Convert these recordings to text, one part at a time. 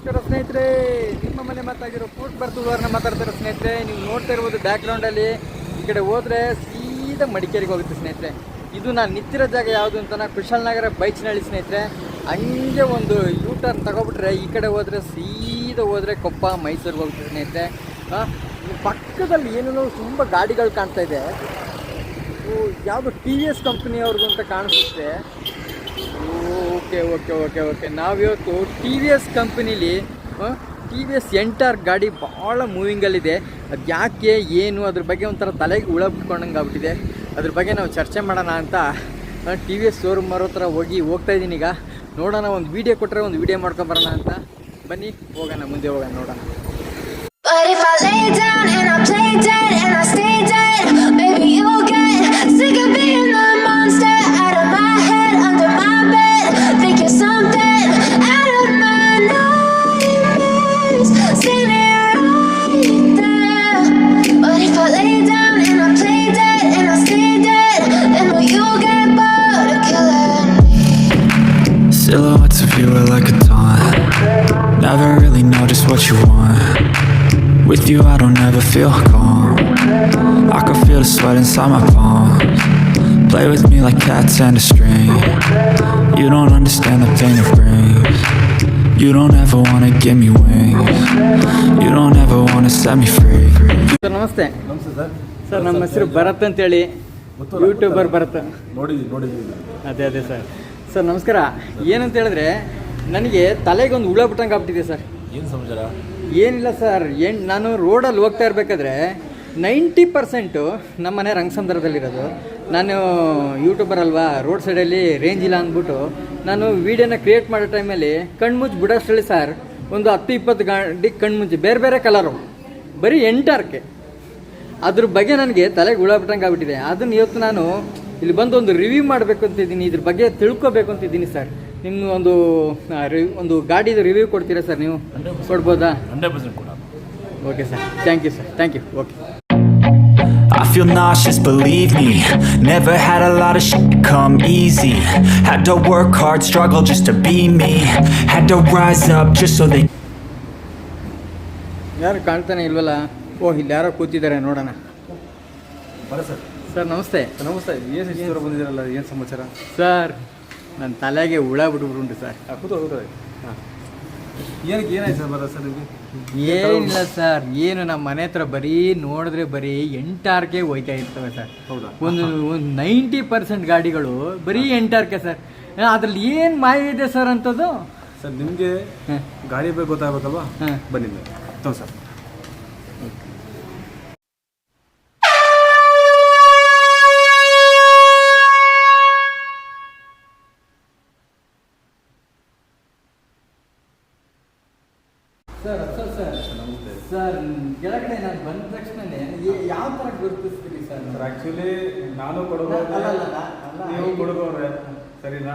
ನಮಸ್ಕಾರ ಸ್ನೇಹಿತರೆ. ನಿಮ್ಮ ಮನೆ ಮಾತಾಗಿರೋ ಫುಡ್ ಬರ್ತದವ್ರನ್ನ ಮಾತಾಡ್ತಾರೆ ಸ್ನೇಹಿತರೆ, ನೀವು ನೋಡ್ತಾ ಇರ್ಬೋದು ಬ್ಯಾಕ್ಗ್ರೌಂಡಲ್ಲಿ ಈ ಕಡೆ ಹೋದರೆ ಸೀದಾ ಮಡಿಕೇರಿಗೆ ಹೋಗುತ್ತೆ ಸ್ನೇಹಿತರೆ. ಇದು ನಾನು ನಿತ್ತಿರ ಜಾಗ ಯಾವುದು ಅಂತ ನಾ ಕುಶಾಲನಗರ ಬೈಚ್ನಳ್ಳಿ ಸ್ನೇಹಿತರೆ. ಹಂಗೆ ಒಂದು ಯೂ ಟರ್ನ್ ತಗೊಬಿಟ್ರೆ ಈ ಕಡೆ ಹೋದರೆ ಸೀದಾ ಹೋದರೆ ಕೊಪ್ಪ, ಮೈಸೂರಿಗೆ ಹೋಗುತ್ತೆ ಸ್ನೇಹಿತರೆ. ಪಕ್ಕದಲ್ಲಿ ಏನೇನೋ ತುಂಬ ಗಾಡಿಗಳು ಕಾಣ್ತಾ ಇದೆ. ಯಾವುದು ಟಿ ವಿ ಎಸ್ ಕಂಪ್ನಿಯವ್ರಿಗೂ ಅಂತ ಕಾಣಿಸುತ್ತೆ. Okay okay okay okay. ನಾವಿವತ್ತು ಟಿ ವಿ ಎಸ್ ಕಂಪನಿಲಿ ಟಿ ವಿ ಎಸ್ ಎಂಟಾರ್ ಗಾಡಿ ಭಾಳ ಮೂವಿಂಗಲ್ಲಿದೆ ಅದು ಯಾಕೆ, ಏನು, ಅದ್ರ ಬಗ್ಗೆ ಒಂಥರ ತಲೆಗೆ ಹುಳ ಬಿಟ್ಕೊಂಡಂಗೆ ಆಗ್ಬಿಟ್ಟಿದೆ ಅದ್ರ ಬಗ್ಗೆ ನಾವು ಚರ್ಚೆ ಮಾಡೋಣ ಅಂತ ಟಿ ವಿ ಎಸ್ ಶೋರೂಮ್ ಮರೋ ಥರ ಹೋಗಿ ಹೋಗ್ತಾ ಇದ್ದೀನಿ ಈಗ. ನೋಡೋಣ, ಒಂದು ವೀಡಿಯೋ ಕೊಟ್ಟರೆ ಒಂದು ವೀಡಿಯೋ ಮಾಡ್ಕೊಂಬರೋಣ ಅಂತ. ಬನ್ನಿ, ಹೋಗೋಣ, ಮುಂದೆ ಹೋಗೋಣ, ನೋಡೋಣ. What you want. With you, I don't ever feel calm. I can feel the sweat inside my palms. Play with me like cats and a string. You don't understand the pain it brings. You don't ever wanna give me wings. You don't ever wanna set me free. Sir ನಮಸ್ತೆ ನಮಸ್ತೆ sir sir ನಮ್ಮ ಹೆಸರು ಭರತ್ ಅಂತೇಳಿ YouTuber Bharat ನೋಡಿದ್ವಿ ನೋಡಿದ್ವಿ ಅದೇ ಅದೇ sir sir ನಮಸ್ಕಾರ ಏನಂತ ಹೇಳಿದ್ರೆ ನನಗೆ ತಲೆಗೆ ಒಂದು ಹುಳ ಬಿಟ್ಟಂಗೆ ಆಗ್ಬಿಟ್ಟಿದೆ ಸರ್ ಏನು ಸಮಾಚಾರ? ಏನಿಲ್ಲ ಸರ್, ಏನು ನಾನು ರೋಡಲ್ಲಿ ಹೋಗ್ತಾ ಇರಬೇಕಾದ್ರೆ ನೈಂಟಿ ಪರ್ಸೆಂಟು ನಮ್ಮ ಮನೆ ರಂಗಸಂದ್ರದಲ್ಲಿರೋದು ನಾನು ಯೂಟ್ಯೂಬರ್ ಅಲ್ವಾ, ರೋಡ್ ಸೈಡಲ್ಲಿ ರೇಂಜ್ ಇಲ್ಲ ಅಂದ್ಬಿಟ್ಟು ನಾನು ವೀಡಿಯೋನ ಕ್ರಿಯೇಟ್ ಮಾಡೋ ಟೈಮಲ್ಲಿ ಕಣ್ಮುಚ್ಚಿ ಬಿಡೋಷ್ಟರಲ್ಲಿ ಸರ್, ಒಂದು ಹತ್ತು ಇಪ್ಪತ್ತು ಗಾಡಿ ಕಣ್ಮುಚ್ಚಿ, ಬೇರೆ ಬೇರೆ ಕಲರು ಬರೀ ಎಂಟಾರ್ಕೆ ಅದ್ರ ಬಗ್ಗೆ ನನಗೆ ತಲೆಗೆ ಹುಳ ಬಿಟ್ಟಂಗೆ ಆಗ್ಬಿಟ್ಟಿದೆ. ಅದನ್ನು ಇವತ್ತು ನಾನು ಇಲ್ಲಿ ಬಂದು ಒಂದು ರಿವ್ಯೂ ಮಾಡಬೇಕು ಅಂತಿದ್ದೀನಿ ಇದ್ರ ಬಗ್ಗೆ ತಿಳ್ಕೊಬೇಕು ಅಂತಿದ್ದೀನಿ ಸರ್. ನಿಮ್ಮ ಒಂದು ರಿವ್- ಒಂದು ಗಾಡಿದು ರಿವ್ಯೂ ಕೊಡ್ತೀರಾ ಸರ್ ನೀವು? ಕೊಡ್ಬೋದಾ? ಹಂಡ್ರೆಡ್ ಪರ್ಸೆಂಟ್ ಕೂಡ. Okay sir thank you sir thank you okay I feel nauseous, believe me. Never had a lot of shit come easy. Had to work hard, struggle just to be me. Had to rise up just so they ಯಾರು ಕಾಣ್ತಾನೆ ಇಲ್ವಲ್ಲ? ಓ ಇಲ್ಲಿ ಯಾರೋ ಕೂತಿದ್ದಾರೆ ನೋಡೋಣ. ಬರ sir. Sir ನಮಸ್ತೆ. ನಮಸ್ತೆ. ಏನು ಬಂದಿದ್ದೀರಲ್ಲ ಏನು ಸಮಾಚಾರ? ಸರ್ ನನ್ನ ತಲೆಗೆ ಹುಳ ಬಿಟ್ಬಿಟ್ಟುಂಟು ಸರ್. ಹೌದು ಹೌದು ಹಾಂ. ಏನಕ್ಕೆ ಏನಾಯ್ತು ಸರ್ ಬರ ಸರ್ ನಿಮಗೆ? ಏನಿಲ್ಲ ಸರ್ ಏನು ನಮ್ಮ ಮನೆ ಹತ್ರ ಬರೀ ನೋಡಿದ್ರೆ ಬರೀ ಎಂಟಾರ್ಕೆ ಹೋಯ್ತಾ ಇರ್ತವೆ ಸರ್. ಹೌದಾ? ಒಂದು ಒಂದು ನೈಂಟಿ ಪರ್ಸೆಂಟ್ ಗಾಡಿಗಳು ಬರೀ ಎಂಟಾರ್ಕೆ ಸರ್. ಅದ್ರಲ್ಲಿ ಏನು ಮಾಯ ಇದೆ ಸರ್ ಅಂಥದ್ದು? ಸರ್ ನಿಮಗೆ ಗಾಡಿ ಬಗ್ಗೆ ಗೊತ್ತಾಗಬೇಕಲ್ವಾ? ಹಾಂ. ಬನ್ನಿ. ತೋ ಸರ್ ಸರ್ ಸರ್ ನಮಸ್ತೆ ಸರ್ ಕೆಳಗಡೆ ನಾನು ಬಂದ ತಕ್ಷಣನೇ ಯಾವ ಥರ ಗುರುತಿಸ್ತೀರಿ ಸರ್ ಸರ್ ಆ್ಯಕ್ಚುಲಿ ನಾನು ಅಲ್ಲ, ಅಲ್ಲ, ಕೊಡಗು ಅಲ್ಲ, ಅಲ್ಲ. ನೀವು ಕೊಡಗವ್ರೆ ಸರಿನಾ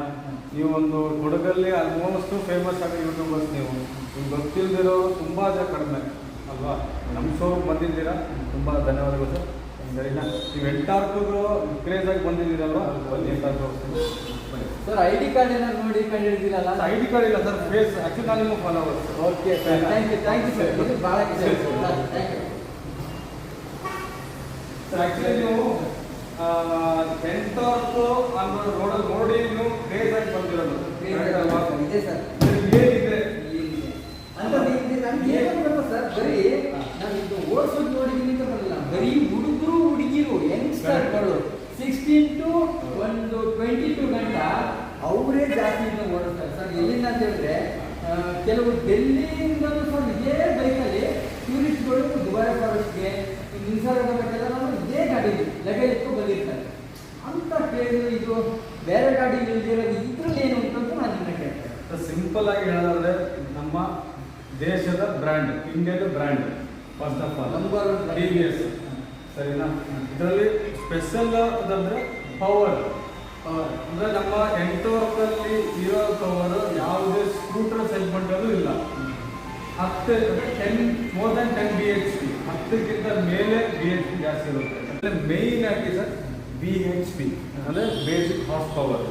ನೀವು ಒಂದು ಕೊಡಗಲ್ಲಿ ಆಲ್ಮೋಸ್ಟ್ ಫೇಮಸ್ ಆಗೋ ಯೂಟ್ಯೂಬರ್ಸ್ ನೀವು ನಿಮ್ಗೆ ಗೊತ್ತಿಲ್ದಿರೋ ತುಂಬ ಜನ ಕಡಿಮೆ ಅಲ್ವಾ ನಮ್ಮ ಶೋರೂಮ್ ಬಂದಿದ್ದೀರಾ? ತುಂಬ ಧನ್ಯವಾದಗಳು ಸರ್. ಸರಿನಾ ನೀವು ಎಂಟಾರ್ಕಿಗೂ ಕ್ರೇಜ್ ಆಗಿ ಬಂದಿದ್ದೀರಲ್ವಾ? ಬನ್ನಿ Ntorq sir I D card ಏನಾದ್ರು ನೋಡಿ ಕಂಡು ಹಿಡಿದಿರಲ್ಲ ಐ ಡಿ ಕಾರ್ಡ್ ಇಲ್ಲ ಸರ್ ಫೇಸ್ ಆ್ಯಕ್ಚುಲಿ ನಾನು ನಿಮ್ಮ follower okay sir thank you thank you sir ಇದು ಭಾಳ ಥ್ಯಾಂಕ್ ಯು ಸರ್ ಆ್ಯಕ್ಚುಲಿ ನೀವು ಎಂಟಾರ್ಕ್ ಅನ್ನೋ ರೋಡಲ್ಲಿ ನೋಡಿ ನೀವು ಕ್ರೇಜ್ ಆಗಿ ಬಂದಿರೋದು? ಇದೆ ಸರ್ ಏನಿದೆ? ಅಂತ ಸರ್ ಬರೀ ಓಡಿಸೋದು ನೋಡಿದ್ದೀನಿ ಅಂತ ಬರಲ್ಲ. ಬರೀ ಹುಡುಗರು ಹುಡುಗಿರು ಯಂಗ್ಸ್ಟರ್ಗಳು ಸಿಕ್ಸ್ಟೀನ್ ಟು ಒಂದು ಟ್ವೆಂಟಿ ಟು ಗಂಟ ಅವರೇ ಜಾಸ್ತಿ ಓಡಿಸ್ತಾರೆ. ಸರ್ ಎಲ್ಲಿಂದ ಅಂತ ಹೇಳಿದ್ರೆ ಕೆಲವು ಡೆಲ್ಲಿಯಿಂದಲೂ ಸರ್ ಇದೇ ಬೈಕಲ್ಲಿ ಟೂರಿಸ್ಟ್ಗಳು ದುಬಾರಿ ಫಾರೆಸ್ಟ್ಗೆ ನಿಸರ್ಗಕ್ಕೆಲ್ಲ ಇದೇ ಗಾಡಿ ಲಗೇಜ್ ಇಟ್ಟು ಬಂದಿರ್ತಾರೆ. ಅಂತ ಕೇಳಿದ್ರು ಇದು ಬೇರೆ ಗಾಡಿ ಇಲ್ದಿರೋದು ಇದ್ರಲ್ಲಿ ಏನು ಅಂತ ನಾನು ನಿನ್ನ ಕೇಳ್ತೇನೆ. ಸಿಂಪಲ್ ಆಗಿ ಹೇಳೋದಾದ್ರೆ ನಮ್ಮ ದೇಶದ ಬ್ರ್ಯಾಂಡ್ ಇಂಡಿಯಾದ brand first of all number. T V S ಸರಿನಾ ಇದರಲ್ಲಿ ಸ್ಪೆಷಲ್ ಅದಂದರೆ ಪವರ್ ಅಂದರೆ ನಮ್ಮ ಎಂಟೋರ್ಕಲ್ಲಿ ಇರೋ ಪವರ್ ಯಾವುದೇ ಸ್ಕೂಟರ್ ಸೆಗ್ಮೆಂಟ್ ಅಲ್ಲೂ ಇಲ್ಲ. ಹತ್ತು ten more than ten B H P ಹತ್ತಕ್ಕಿಂತ ಮೇಲೆ ಬಿ ಎಚ್ ಪಿ ಜಾಸ್ತಿ ಇರುತ್ತೆ. ಮೇಯ್ನ್ ಆಗಿ ಸರ್ ಬಿ ಎಚ್ ಪಿ ಅಂದರೆ ಬೇಸಿಕ್ ಹಾರ್ಸ್ ಪವರ್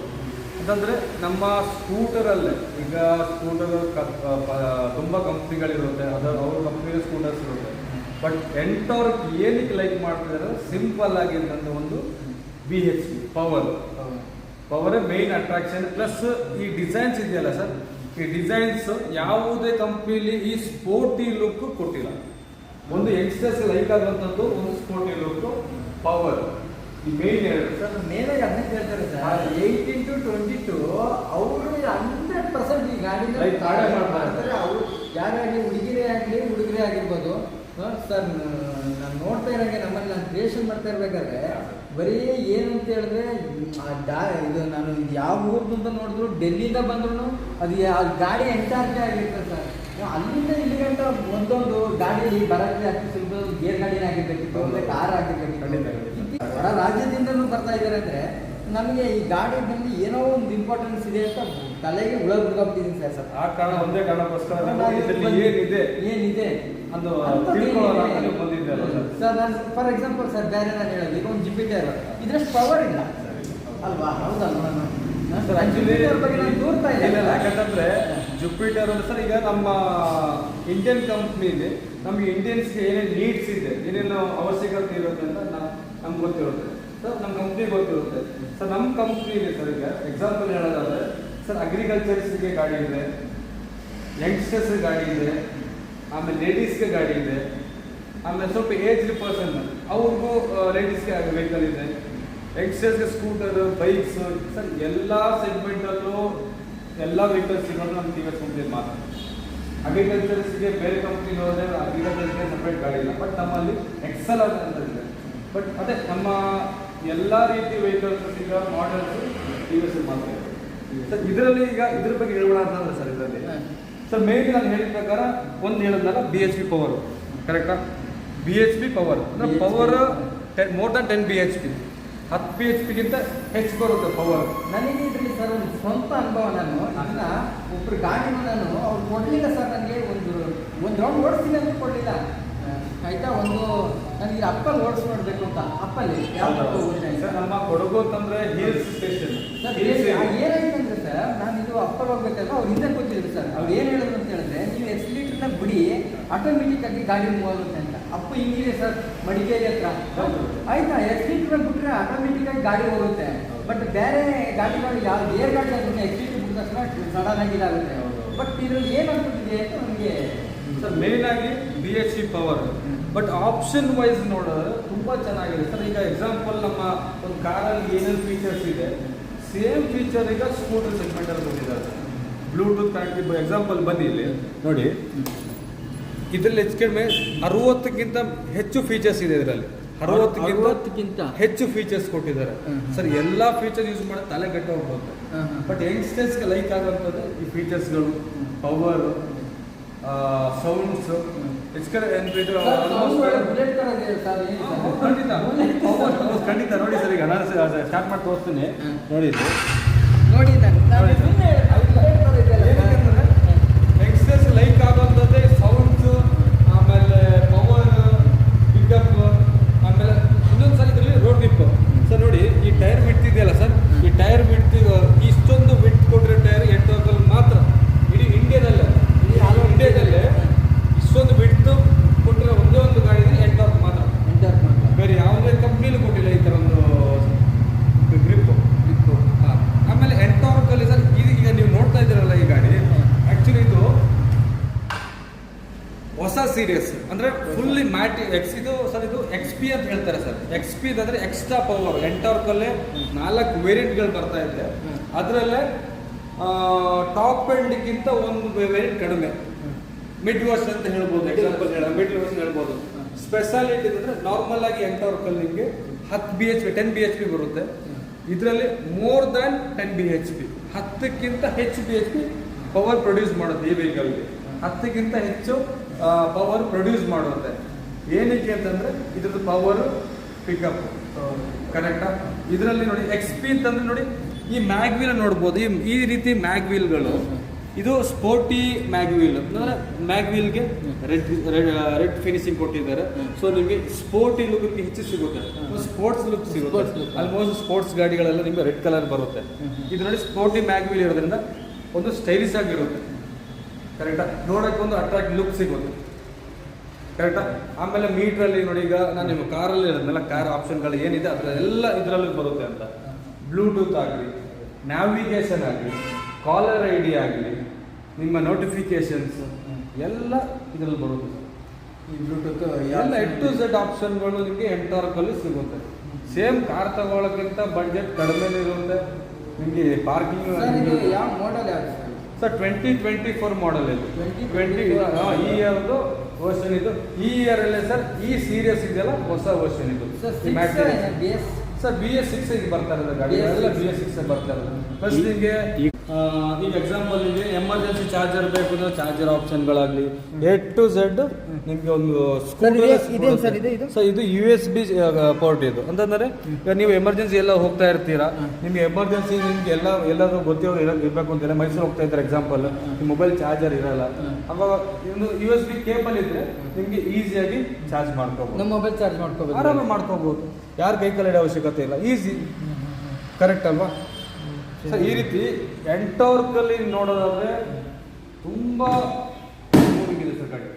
ಅಂತಂದ್ರೆ ನಮ್ಮ ಸ್ಕೂಟರಲ್ಲೇ, ಈಗ ಸ್ಕೂಟರ್ ತುಂಬ ಕಂಪ್ನಿಗಳಿರುತ್ತೆ ಅದರ ಅವ್ರ ಕಂಪ್ನಿಯ ಸ್ಕೂಟರ್ಸ್ ಇರುತ್ತೆ. ಬಟ್ ಎಂಟವ್ರಿಗೆ ಏನಕ್ಕೆ ಲೈಕ್ ಮಾಡ್ತಿದ್ದಾರೆ ಸಿಂಪಲ್ ಆಗಿರ್ತಂದ್ರೆ ಒಂದು ಬಿ ಎಚ್ ಪಿ ಪವರ್. ಪವರೇ ಮೇಯ್ನ್ ಅಟ್ರಾಕ್ಷನ್ ಪ್ಲಸ್ ಈ ಡಿಸೈನ್ಸ್ ಇದೆಯಲ್ಲ ಸರ್, ಈ ಡಿಸೈನ್ಸ್ ಯಾವುದೇ ಕಂಪ್ನಿಲಿ ಈ ಸ್ಪೋರ್ಟಿ ಲುಕ್ ಕೊಟ್ಟಿಲ್ಲ. ಒಂದು ಯಂಗ್ಸ್ಟರ್ಸ್ ಲೈಕ್ ಆಗುವಂಥದ್ದು ಒಂದು ಸ್ಪೋರ್ಟಿ ಲುಕ್ ಪವರ್ ಸರ್ ಮೇಲೆ ಅದನ್ನೇ ಕೇಳ್ತಾರೆ sir. Eighteen to twenty two ಅವರು ಹಂಡ್ರೆಡ್ ಪರ್ಸೆಂಟ್ ಈ ಗಾಡಿ ಮಾಡ್ತಾರೆ. ಅವರು ಯಾರೇ ಆಗಲಿ ಹುಡುಗಿರೇ ಆಗಲಿ ಹುಡುಗರೇ ಆಗಿರ್ಬೋದು. ಸರ್ ನಾನು ನೋಡ್ತಾ ಇರೋಂಗೆ ನಮ್ಮಲ್ಲಿ ನಾನು ಕ್ರಿಯೇಷನ್ ಮಾಡ್ತಾ ಇರ್ಬೇಕಾದ್ರೆ ಬರೀ ಏನು ಅಂತ ಹೇಳಿದ್ರೆ ಆ ಡಾ ಇದು ನಾನು ಯಾವ ಊರ್ದು ಅಂತ ನೋಡಿದ್ರು ಡೆಲ್ಲಿಯಿಂದ ಬಂದ್ರು ಅದು ಆ ಗಾಡಿ ಎಂಟಾರ್ಜೆ ಆಗಿರ್ತದೆ ಸರ್. ಅಲ್ಲಿಂದ ಇಲ್ಲಿ ಗಂಟ ಒಂದೊಂದು ಗಾಡಿ ಬರಕ್ಕೆ ಸಿಗ್ಬೋದು ಗೇರ್ ಗಾಡಿನೇ ಆಗಿರ್ಬೇಕಿತ್ತು ಕಾರ್ ಆಗಿರ್ಬೇಕಿತ್ತು. ಹೊರ ರಾಜ್ಯದಿಂದಲೂ ಬರ್ತಾ ಇದ್ದಾರೆ ಅಂದರೆ ನಮಗೆ ಈ ಗಾಡಿ ಬಂದು ಏನೋ ಒಂದು ಇಂಪಾರ್ಟೆನ್ಸ್ ಇದೆ ಅಂತ ತಲೆಗೆ ಹುಳ ಬಿಡ್ಕೊಬಿಟ್ಟಿದ್ದೀನಿ ಸರ್ ಸರ್. ಆ ಕಾರಣ ಒಂದೇ ಕಾರಣಕ್ಕೋಸ್ಕರ ಏನಿದೆ ಏನಿದೆ? ಅದು? ಸರ್? ನಾನು ಫಾರ್ ಎಕ್ಸಾಂಪಲ್ ಸರ್ ಬೇರೆ ನಾನು ಹೇಳೋದು ಈಗ ಒಂದು ಜಿಪಿಟರ್ ಇದ್ರಷ್ಟು ಪವರ್ ಇಲ್ಲ. ಅಲ್ವಾ? ಹೌದಲ್ವಾ? ನಾನು ಸರ್ ಆಕ್ಚುಲಿ ಬಗ್ಗೆ ನಾನು ದೂರ್ತಾ ಇಲ್ಲ ಯಾಕಂತಂದ್ರೆ ಜುಪಿಟರ್ ಅಂದ್ರೆ ಸರ್ ಈಗ ನಮ್ಮ ಇಂಡಿಯನ್ ಕಂಪ್ನಿಲಿ ನಮಗೆ ಇಂಡಿಯನ್ಸ್ ಏನೇನು ನೀಡ್ಸ್ ಇದೆ ಏನೇನು ಅವಶ್ಯಕತೆ ಇರುತ್ತೆ ಅಂತ ನಮ್ಗೆ ಗೊತ್ತಿರುತ್ತೆ. ಸರ್ ನಮ್ಮ ಕಂಪ್ನಿ ಗೊತ್ತಿರುತ್ತೆ. ಸರ್ ನಮ್ಮ ಕಂಪ್ನಿಲಿ ಸರ್ ಈಗ ಎಕ್ಸಾಂಪಲ್ ಹೇಳೋದಾದ್ರೆ, ಸರ್ ಅಗ್ರಿಕಲ್ಚರ್ಸ್ಗೆ ಗಾಡಿ ಇದೆ ಯಂಗ್ಸ್ಟರ್ಸ್ ಗಾಡಿ ಇದೆ, ಆಮೇಲೆ ಲೇಡೀಸ್ಗೆ ಗಾಡಿ ಇದೆ, ಆಮೇಲೆ ಸ್ವಲ್ಪ ಏಜ್ಡ್ ಪರ್ಸನ್ ಅವ್ರಿಗೂ ಲೇಡೀಸ್ಗೆ ವೆಹಿಕಲ್ ಇದೆ. ಯಂಗ್ಸ್ಟರ್ಸ್ಗೆ ಸ್ಕೂಟರ್ ಬೈಕ್ಸ್ ಸರ್, ಎಲ್ಲ ಸೆಗ್ಮೆಂಟಲ್ಲೂ ಎಲ್ಲ ವೆಹಿಕಲ್ಸ್ ಸಿಗೋದು ನಮ್ಮ ಟಿ ವಿ ಮಾತ್ರ. ಅಗ್ರಿಕಲ್ಚರ್ಸ್ಗೆ ಬೇರೆ ಕಂಪ್ನಿ ಹೋದ್ರೆ ಅಗ್ರಿಕಲ್ಚರ್ಸ್ಗೆ ಸಪ್ರೇಟ್ ಗಾಡಿ ಇಲ್ಲ. ಬಟ್ ನಮ್ಮಲ್ಲಿ ಎಕ್ಸಲ್ ಅಂತ ಬಟ್ ಅದೇ ನಮ್ಮ ಎಲ್ಲ ರೀತಿ ವೆಹಿಕಲ್ಸ್ ಈಗ ಮಾಡೆಲ್ಸ್ ಟಿ ವಿ ಎಸ್ ಮಾತ್ರ. ಸರ್ ಇದರಲ್ಲಿ ಈಗ ಇದ್ರ ಬಗ್ಗೆ ಹೇಳೋಣ ಅಂತಂದ್ರೆ ಸರ್ ಇದರಲ್ಲಿ. ಸರ್ ಮೇನ್ ನಾನು ಹೇಳಿದ ಪ್ರಕಾರ ಒಂದು ಹೇಳಿದ್ನಲ್ಲ ಬಿ ಎಚ್ ಪಿ ಪವರ್ ಕರೆಕ್ಟಾ ಬಿ ಎಚ್ ಪಿ ಪವರ್ ಅಂದರೆ. Power ten more than ten B H P ಹತ್ತು ಬಿ ಎಚ್ ಪಿಗಿಂತ ಹೆಚ್ಚು ಬರುತ್ತೆ ಪವರ್ ನನಗೆ ಇದರಲ್ಲಿ ಸರ್ ಒಂದು ಸ್ವಂತ ಅನುಭವ ನಾನು. ನನ್ನ ಒಬ್ಬರು ಗಾಡಿನ ನಾನು ಅವ್ರು ಕೊಡಲಿಲ್ಲ ಸರ್ ನನಗೆ ಒಂದು ಒಂದು ರೌಂಡ್ ಓಡಿಸ್ತೀನಿ ಅಂತ ಕೊಡಲಿಲ್ಲ. ಆಯ್ತಾ ಒಂದು ನನಗೆ ಅಪ್ಪಲ್ಲಿ ಓಡಿಸ್ ಮಾಡಬೇಕು ಅಂತ. ಅಪ್ಪಲ್ಲಿ ಯಾವ ಸರ್ ನಮ್ಮ ಕೊಡಗು ಅಂತಂದ್ರೆ ಹಿಲ್ಸ್ ಸ್ಟೇಷನ್. ಸರ್ ಏನಾಯ್ತಂದ್ರೆ ಸರ್ ನಾನು ಇದು ಅಪ್ಪಲ್ಲಿ ಹೋಗ್ಬೇಕಲ್ಲ ಅವ್ರು ಹಿಂದೆ ಕೂತಿದ್ರು ಸರ್. ಅವ್ರು ಏನು ಹೇಳಿದ್ರು ಅಂತ ಹೇಳಿದ್ರೆ ನೀವು ನ ಬಿಡಿ ಆಟೋಮೆಟಿಕ್ ಆಗಿ ಗಾಡಿ ಮೂವ್ ಆಗುತ್ತೆ ಅಂತ. ಅಪ್ಪ ಹಿಂಗಿದೆ ಸರ್ ಮಡಿಕೇರಿ ಹತ್ರ. ಹೌದು. ಆಯ್ತಾ ಲೀಟರ್ ಬಿಟ್ರೆ ಆಟೋಮೆಟಿಕ್ ಆಗಿ ಗಾಡಿ ಹೋಗುತ್ತೆ. ಬಟ್ ಬೇರೆ ಗಾಡಿಗಳು ಯಾವ ಏರ್ ಗಾಡಿ ಆಗುತ್ತೆ ಎಕ್ಸಿಲೇಟರ್ ಬಿಟ್ಟ ತಕ್ಷಣ ಸಡನ್ ಆಗಿ ಇದಾಗುತ್ತೆ. ಬಟ್ ಇದ್ರಲ್ಲಿ ಏನು ಅನ್ಕೊಂಡಿದೆ ಅಂತ ನನಗೆ ಸರ್ ಮೇನ್ ಆಗಿ B S C power but option wise ನೋಡಿದ್ರೆ ತುಂಬ ಚೆನ್ನಾಗಿದೆ. ಸರ್ ಈಗ ಎಕ್ಸಾಂಪಲ್ ನಮ್ಮ ಒಂದು ಕಾರಲ್ಲಿ ಏನೇನು ಫೀಚರ್ಸ್ ಇದೆ ಸೇಮ್ ಫೀಚರ್ ಈಗ ಸ್ಕೂಟರ್ ಸೆಗ್ಮೆಂಟ್ ಅಲ್ಲಿ ಬಂದಿದ್ದಾರೆ ಬ್ಲೂಟೂತ್ ಕನೆಕ್ಟಿವ್ ಎಕ್ಸಾಂಪಲ್ ಬನ್ನಿ ಇಲ್ಲಿ. ನೋಡಿ. ಇದರಲ್ಲಿ ಹೆಚ್ಚು ಕಡಿಮೆ ಅರವತ್ತಕ್ಕಿಂತ ಹೆಚ್ಚು ಫೀಚರ್ಸ್ ಇದೆ ಇದರಲ್ಲಿ. ಅರವತ್ತಕ್ಕಿಂತ ಹೆಚ್ಚು ಫೀಚರ್ಸ್ ಕೊಟ್ಟಿದ್ದಾರೆ. ಸರ್ ಎಲ್ಲ ಫೀಚರ್ ಯೂಸ್ ಮಾಡಿ ತಲೆ ಕಟ್ಟ ಹೋಗ್ಬೋದು. ಬಟ್ ಯಂಗ್ಸ್ಟರ್ಸ್ಗೆ ಲೈಕ್ ಆಗುವಂಥದ್ದು ಈ ಫೀಚರ್ಸ್ಗಳು ಪವರ್ ಸೌಂಡ್ಸ್ ಏನು ಹಾ, ಸರ್? ಖಂಡಿತ. ಖಂಡಿತ. ನೋಡಿ ಸರ್ ಈಗ ನಾನು ಸ್ಟಾರ್ಟ್ ಮಾಡಿ ತೋರಿಸ್ತೀನಿ. ನೋಡಿ ನೋಡಿ ನಾನು ನಾನು ನೋಡಿ. ಸುಮ್ಮನೆ ಅದು ಬುಲೆಟ್ ತರ ಇದೆಯಲ್ಲ ಸರ್? ಏನಕ್ಕಂದ್ರೆ ಯಂಗ್ಸ್ಟರ್ಸ್ ಲೈಕ್ ಆಗುವಂಥದ್ದೇ ಸೌಂಡ್ಸ್ ಆಮೇಲೆ ಪವರ್ ಪಿಕಪ್ ಆಮೇಲೆ ಇನ್ನೊಂದು ಸಲ ಇದರಲ್ಲಿ ರೋಡ್ ಗ್ರಿಪ್ ಸರ್ ನೋಡಿ ಈ ಟೈರ್ ವಿಡ್ತ್ ಇದೆಯಲ್ಲ ಸರ್ ಈ ಟೈರ್ ವಿಡ್ತ್ ಇಷ್ಟೊಂದು ವಿಡ್ತ್ ಕೊಟ್ಟಿರೋ ಟೈರ್ ಎಂಟು ವರ್ಷದಲ್ಲಿ ಮಾತ್ರ ಇಡೀ ಇಂಡಿಯಾದಲ್ಲೇ ಇಡೀ ಆಲ್ ಓವರ್ ಇಂಡಿಯಾದಲ್ಲೇ ಇಷ್ಟೊಂದು ವಿಡ್ತ್ ಕೊಟ್ಟಿರೋ ಒಂದೇ ಒಂದು ಗಾಡಿ ಇದೆ ಎಂಟು ವರ್ಷ ಮಾತ್ರ ಎಂಟರ್ ಮಾತ್ರ. ಬೇರೆ ಯಾವುದೇ ಕಂಪ್ನಿಲೂ ಕೊಟ್ಟಿಲ್ಲ ಈ ಥರ ಒಂದು ಗ್ರಿಪ್ ಇತ್ತು. ಆಮೇಲೆ ಎಂಟಾರ್ಕಲ್ಲಿ ಸರ್ ಇದು ಈಗ ನೀವು ನೋಡ್ತಾ ಇದ್ದೀರಲ್ಲ ಈ ಗಾಡಿ ಆ್ಯಕ್ಚುಲಿ ಇದು ಹೊಸ ಸೀರೀಸ್ ಅಂದ್ರೆ ಫುಲ್ಲಿ ಮ್ಯಾಟಿ ಎಕ್ಸ್ ಇದು ಸರ್ ಇದು ಎಕ್ಸ್ ಪಿ ಅಂತ ಹೇಳ್ತಾರೆ ಸರ್ ಎಕ್ಸ್ ಪಿ ಅಂದ್ರೆ ಎಕ್ಸ್ಟ್ರಾ ಪವರ್ ಎಂಟಾರ್ಕಲ್ಲೇ ನಾಲ್ಕು ವೇರಿಯಂಟ್ಗಳು ಬರ್ತಾ ಇದೆ ಹ್ಮ್. ಅದರಲ್ಲೇ ಟಾಪ್ ಎಂಡ್ಗಿಂತ ಒಂದು ವೇರಿಯಂಟ್ ಕಡಿಮೆ. ಮಿಡ್ ವರ್ಸ್ ಅಂತ ಹೇಳ್ಬೋದು ಎಕ್ಸಾಂಪಲ್ ಹೇಳ ಮಿಡ್ ವರ್ಸ್ ಹೇಳ್ಬೋದು. ಸ್ಪೆಷಾಲಿಟಿ ಅಂದರೆ ನಾರ್ಮಲ್ ಆಗಿ ಎಂಟಾರ್ಕಲ್ ನಿಮಗೆ ಹತ್ತು B H P ten B H P ಬರುತ್ತೆ. ಇದರಲ್ಲಿ more than ten B H P ಹತ್ತಕ್ಕಿಂತ ಹೆಚ್ಚು B H P power produce ಮಾಡುತ್ತೆ ಈ ವೆಹಿಕಲ್ಗೆ ಹತ್ತಕ್ಕಿಂತ ಹೆಚ್ಚು ಪವರ್ ಪ್ರೊಡ್ಯೂಸ್ ಮಾಡುತ್ತೆ. ಏನಕ್ಕೆ ಅಂತಂದ್ರೆ ಇದ್ರದ್ದು ಪವರ್ ಪಿಕಪ್ ಕರೆಕ್ಟಾ ಇದರಲ್ಲಿ ನೋಡಿ ಎಕ್ಸ್ ಪಿ ಅಂತಂದ್ರೆ ನೋಡಿ ಈ ಮ್ಯಾಗ್ವೀಲ್ ನೋಡ್ಬೋದು ಈ ಈ ರೀತಿ ಮ್ಯಾಗ್ವೀಲ್ಗಳು ಇದು ಸ್ಪೋರ್ಟಿ ಮ್ಯಾಗ್ವೀಲ್ ಅಂದರೆ ಮ್ಯಾಗ್ ವೀಲ್ಗೆ ರೆಡ್ ರೆಡ್ ಫಿನಿಶಿಂಗ್ ಕೊಟ್ಟಿದ್ದಾರೆ. ಸೊ ನಿಮಗೆ ಸ್ಪೋರ್ಟಿ ಲುಕ್ ನಿಮಗೆ ಹೆಚ್ಚು ಸಿಗುತ್ತೆ. ಸ್ಪೋರ್ಟ್ಸ್ ಲುಕ್ ಸಿಗುತ್ತೆ. ಆಲ್ಮೋಸ್ಟ್ ಸ್ಪೋರ್ಟ್ಸ್ ಗಾಡಿಗಳೆಲ್ಲ ನಿಮಗೆ ರೆಡ್ ಕಲರ್ ಬರುತ್ತೆ. ಇದು ನೋಡಿ ಸ್ಪೋರ್ಟಿ ಮ್ಯಾಗ್ವೀಲ್ ಇರೋದ್ರಿಂದ ಒಂದು ಸ್ಟೈಲಿಶ್ ಆಗಿರುತ್ತೆ. ಕರೆಕ್ಟಾ ನೋಡೋಕೆ ಒಂದು ಅಟ್ರಾಕ್ಟ್ ಲುಕ್ ಸಿಗುತ್ತೆ. ಕರೆಕ್ಟಾ ಆಮೇಲೆ ಮೀಟ್ರಲ್ಲಿ ನೋಡಿ ಈಗ ನಾನು ನಿಮ್ಮ ಕಾರಲ್ಲಿ ಇರೋದ್ನೆಲ್ಲ ಕಾರ್ ಆಪ್ಷನ್ಗಳು ಏನಿದೆ ಅದರೆಲ್ಲ ಇದರಲ್ಲಿ ಬರುತ್ತೆ ಅಂತ. ಬ್ಲೂಟೂತ್ ಆಗಲಿ ನ್ಯಾವಿಗೇಷನ್ ಆಗಲಿ ಕಾಲರ್ ಐ ಡಿ ಆಗಲಿ ನಿಮ್ಮ ನೋಟಿಫಿಕೇಶನ್ಸ್ ಎಲ್ಲ ಇದರಲ್ಲಿ ಬರುತ್ತೆ. ಈ ಬ್ಲೂಟೂತ್ ಎಲ್ಲ ಎಟ್ ಟು ಝೆಡ್ ಆಪ್ಷನ್ಗಳು ನಿಮಗೆ ಎಂಟಾರ್ಕಲ್ಲಿ ಸಿಗುತ್ತೆ. ಸೇಮ್ ಕಾರ್ ತಗೊಳ್ಳೋಕ್ಕಿಂತ ಬಡ್ಜೆಟ್ ಕಡಿಮೆ ಇರುತ್ತೆ. ನಿಮಗೆ ಪಾರ್ಕಿಂಗ್ ಯಾವ ಮಾಡೆಲ್ ಯಾವುದು sir twenty twenty four model ಇದು. 20, ಟ್ವೆಂಟಿ 24. ಈ ಇಯರ್ದು ವರ್ಷನ್ ಇದು. ಈ ಇಯರಲ್ಲೇ ಸರ್ ಈ ಸೀರಿಯಸ್ ಇದೆಯಲ್ಲ ಹೊಸ ವರ್ಷನ್ ಇದು. Sir sir B S six ಬರ್ತಾ ಇರೋದು ಗಾಡಿ. BS6. ಎಲ್ಲ ಬಿ ಎಸ್ ಸಿಕ್ಸ್ ಬರ್ತಾ ಇರೋದು. ಪ್ಲಸ್ ನಿಮಗೆ ಈಗ ಎಕ್ಸಾಂಪಲ್ ನಿಮಗೆ ಎಮರ್ಜೆನ್ಸಿ ಚಾರ್ಜರ್ ಬೇಕು ಅಂದ್ರೆ ಚಾರ್ಜರ್ ಆಪ್ಷನ್ಗಳಾಗಲಿ ಎ ಟು ಝೆಡ್ ನಿಮಗೆ ಒಂದು? ಸರ್ ಇದು ಯು ಎಸ್ ಬಿ ಪೋರ್ಟ್ ಇದು ಅಂತಂದರೆ ಈಗ ನೀವು ಎಮರ್ಜೆನ್ಸಿ ಎಲ್ಲ ಹೋಗ್ತಾ ಇರ್ತೀರಾ ನಿಮ್ಗೆ ಎಮರ್ಜೆನ್ಸಿ ನಿಮ್ಗೆ ಎಲ್ಲ ಎಲ್ಲರೂ ಗೊತ್ತಿರೋ ಇರಬೇಕು ಅಂತಾರೆ ಮೈಸೂರು ಹೋಗ್ತಾ ಇದ್ದಾರೆ ಎಕ್ಸಾಂಪಲ್ ನಿಮ್ಮ ಮೊಬೈಲ್ ಚಾರ್ಜರ್ ಇರಲ್ಲ. ಅವಾಗ ಇನ್ನು ಯು ಎಸ್ ಬಿ ಕೇಬಲ್ ಇದ್ರೆ ನಿಮ್ಗೆ ಈಸಿಯಾಗಿ ಚಾರ್ಜ್ ಮಾಡ್ಕೋಬಹುದು ನಮ್ಮ ಮೊಬೈಲ್ ಚಾರ್ಜ್ ಮಾಡ್ಕೋಬಹುದು ಆರಾಮ ಮಾಡ್ಕೋಬಹುದು ಯಾರು ಕೈ ಕಾಲಿಡೋ ಅವಶ್ಯಕತೆ ಇಲ್ಲ. ಈಸಿ ಕರೆಕ್ಟ್ ಅಲ್ವಾ? ಸರ್ ಈ ರೀತಿ ಎಂಟವರ್ಕಲ್ಲಿ ನೋಡೋದಾದ್ರೆ ತುಂಬ ಇದೆ ಸರ್ ಗಾಡಿ.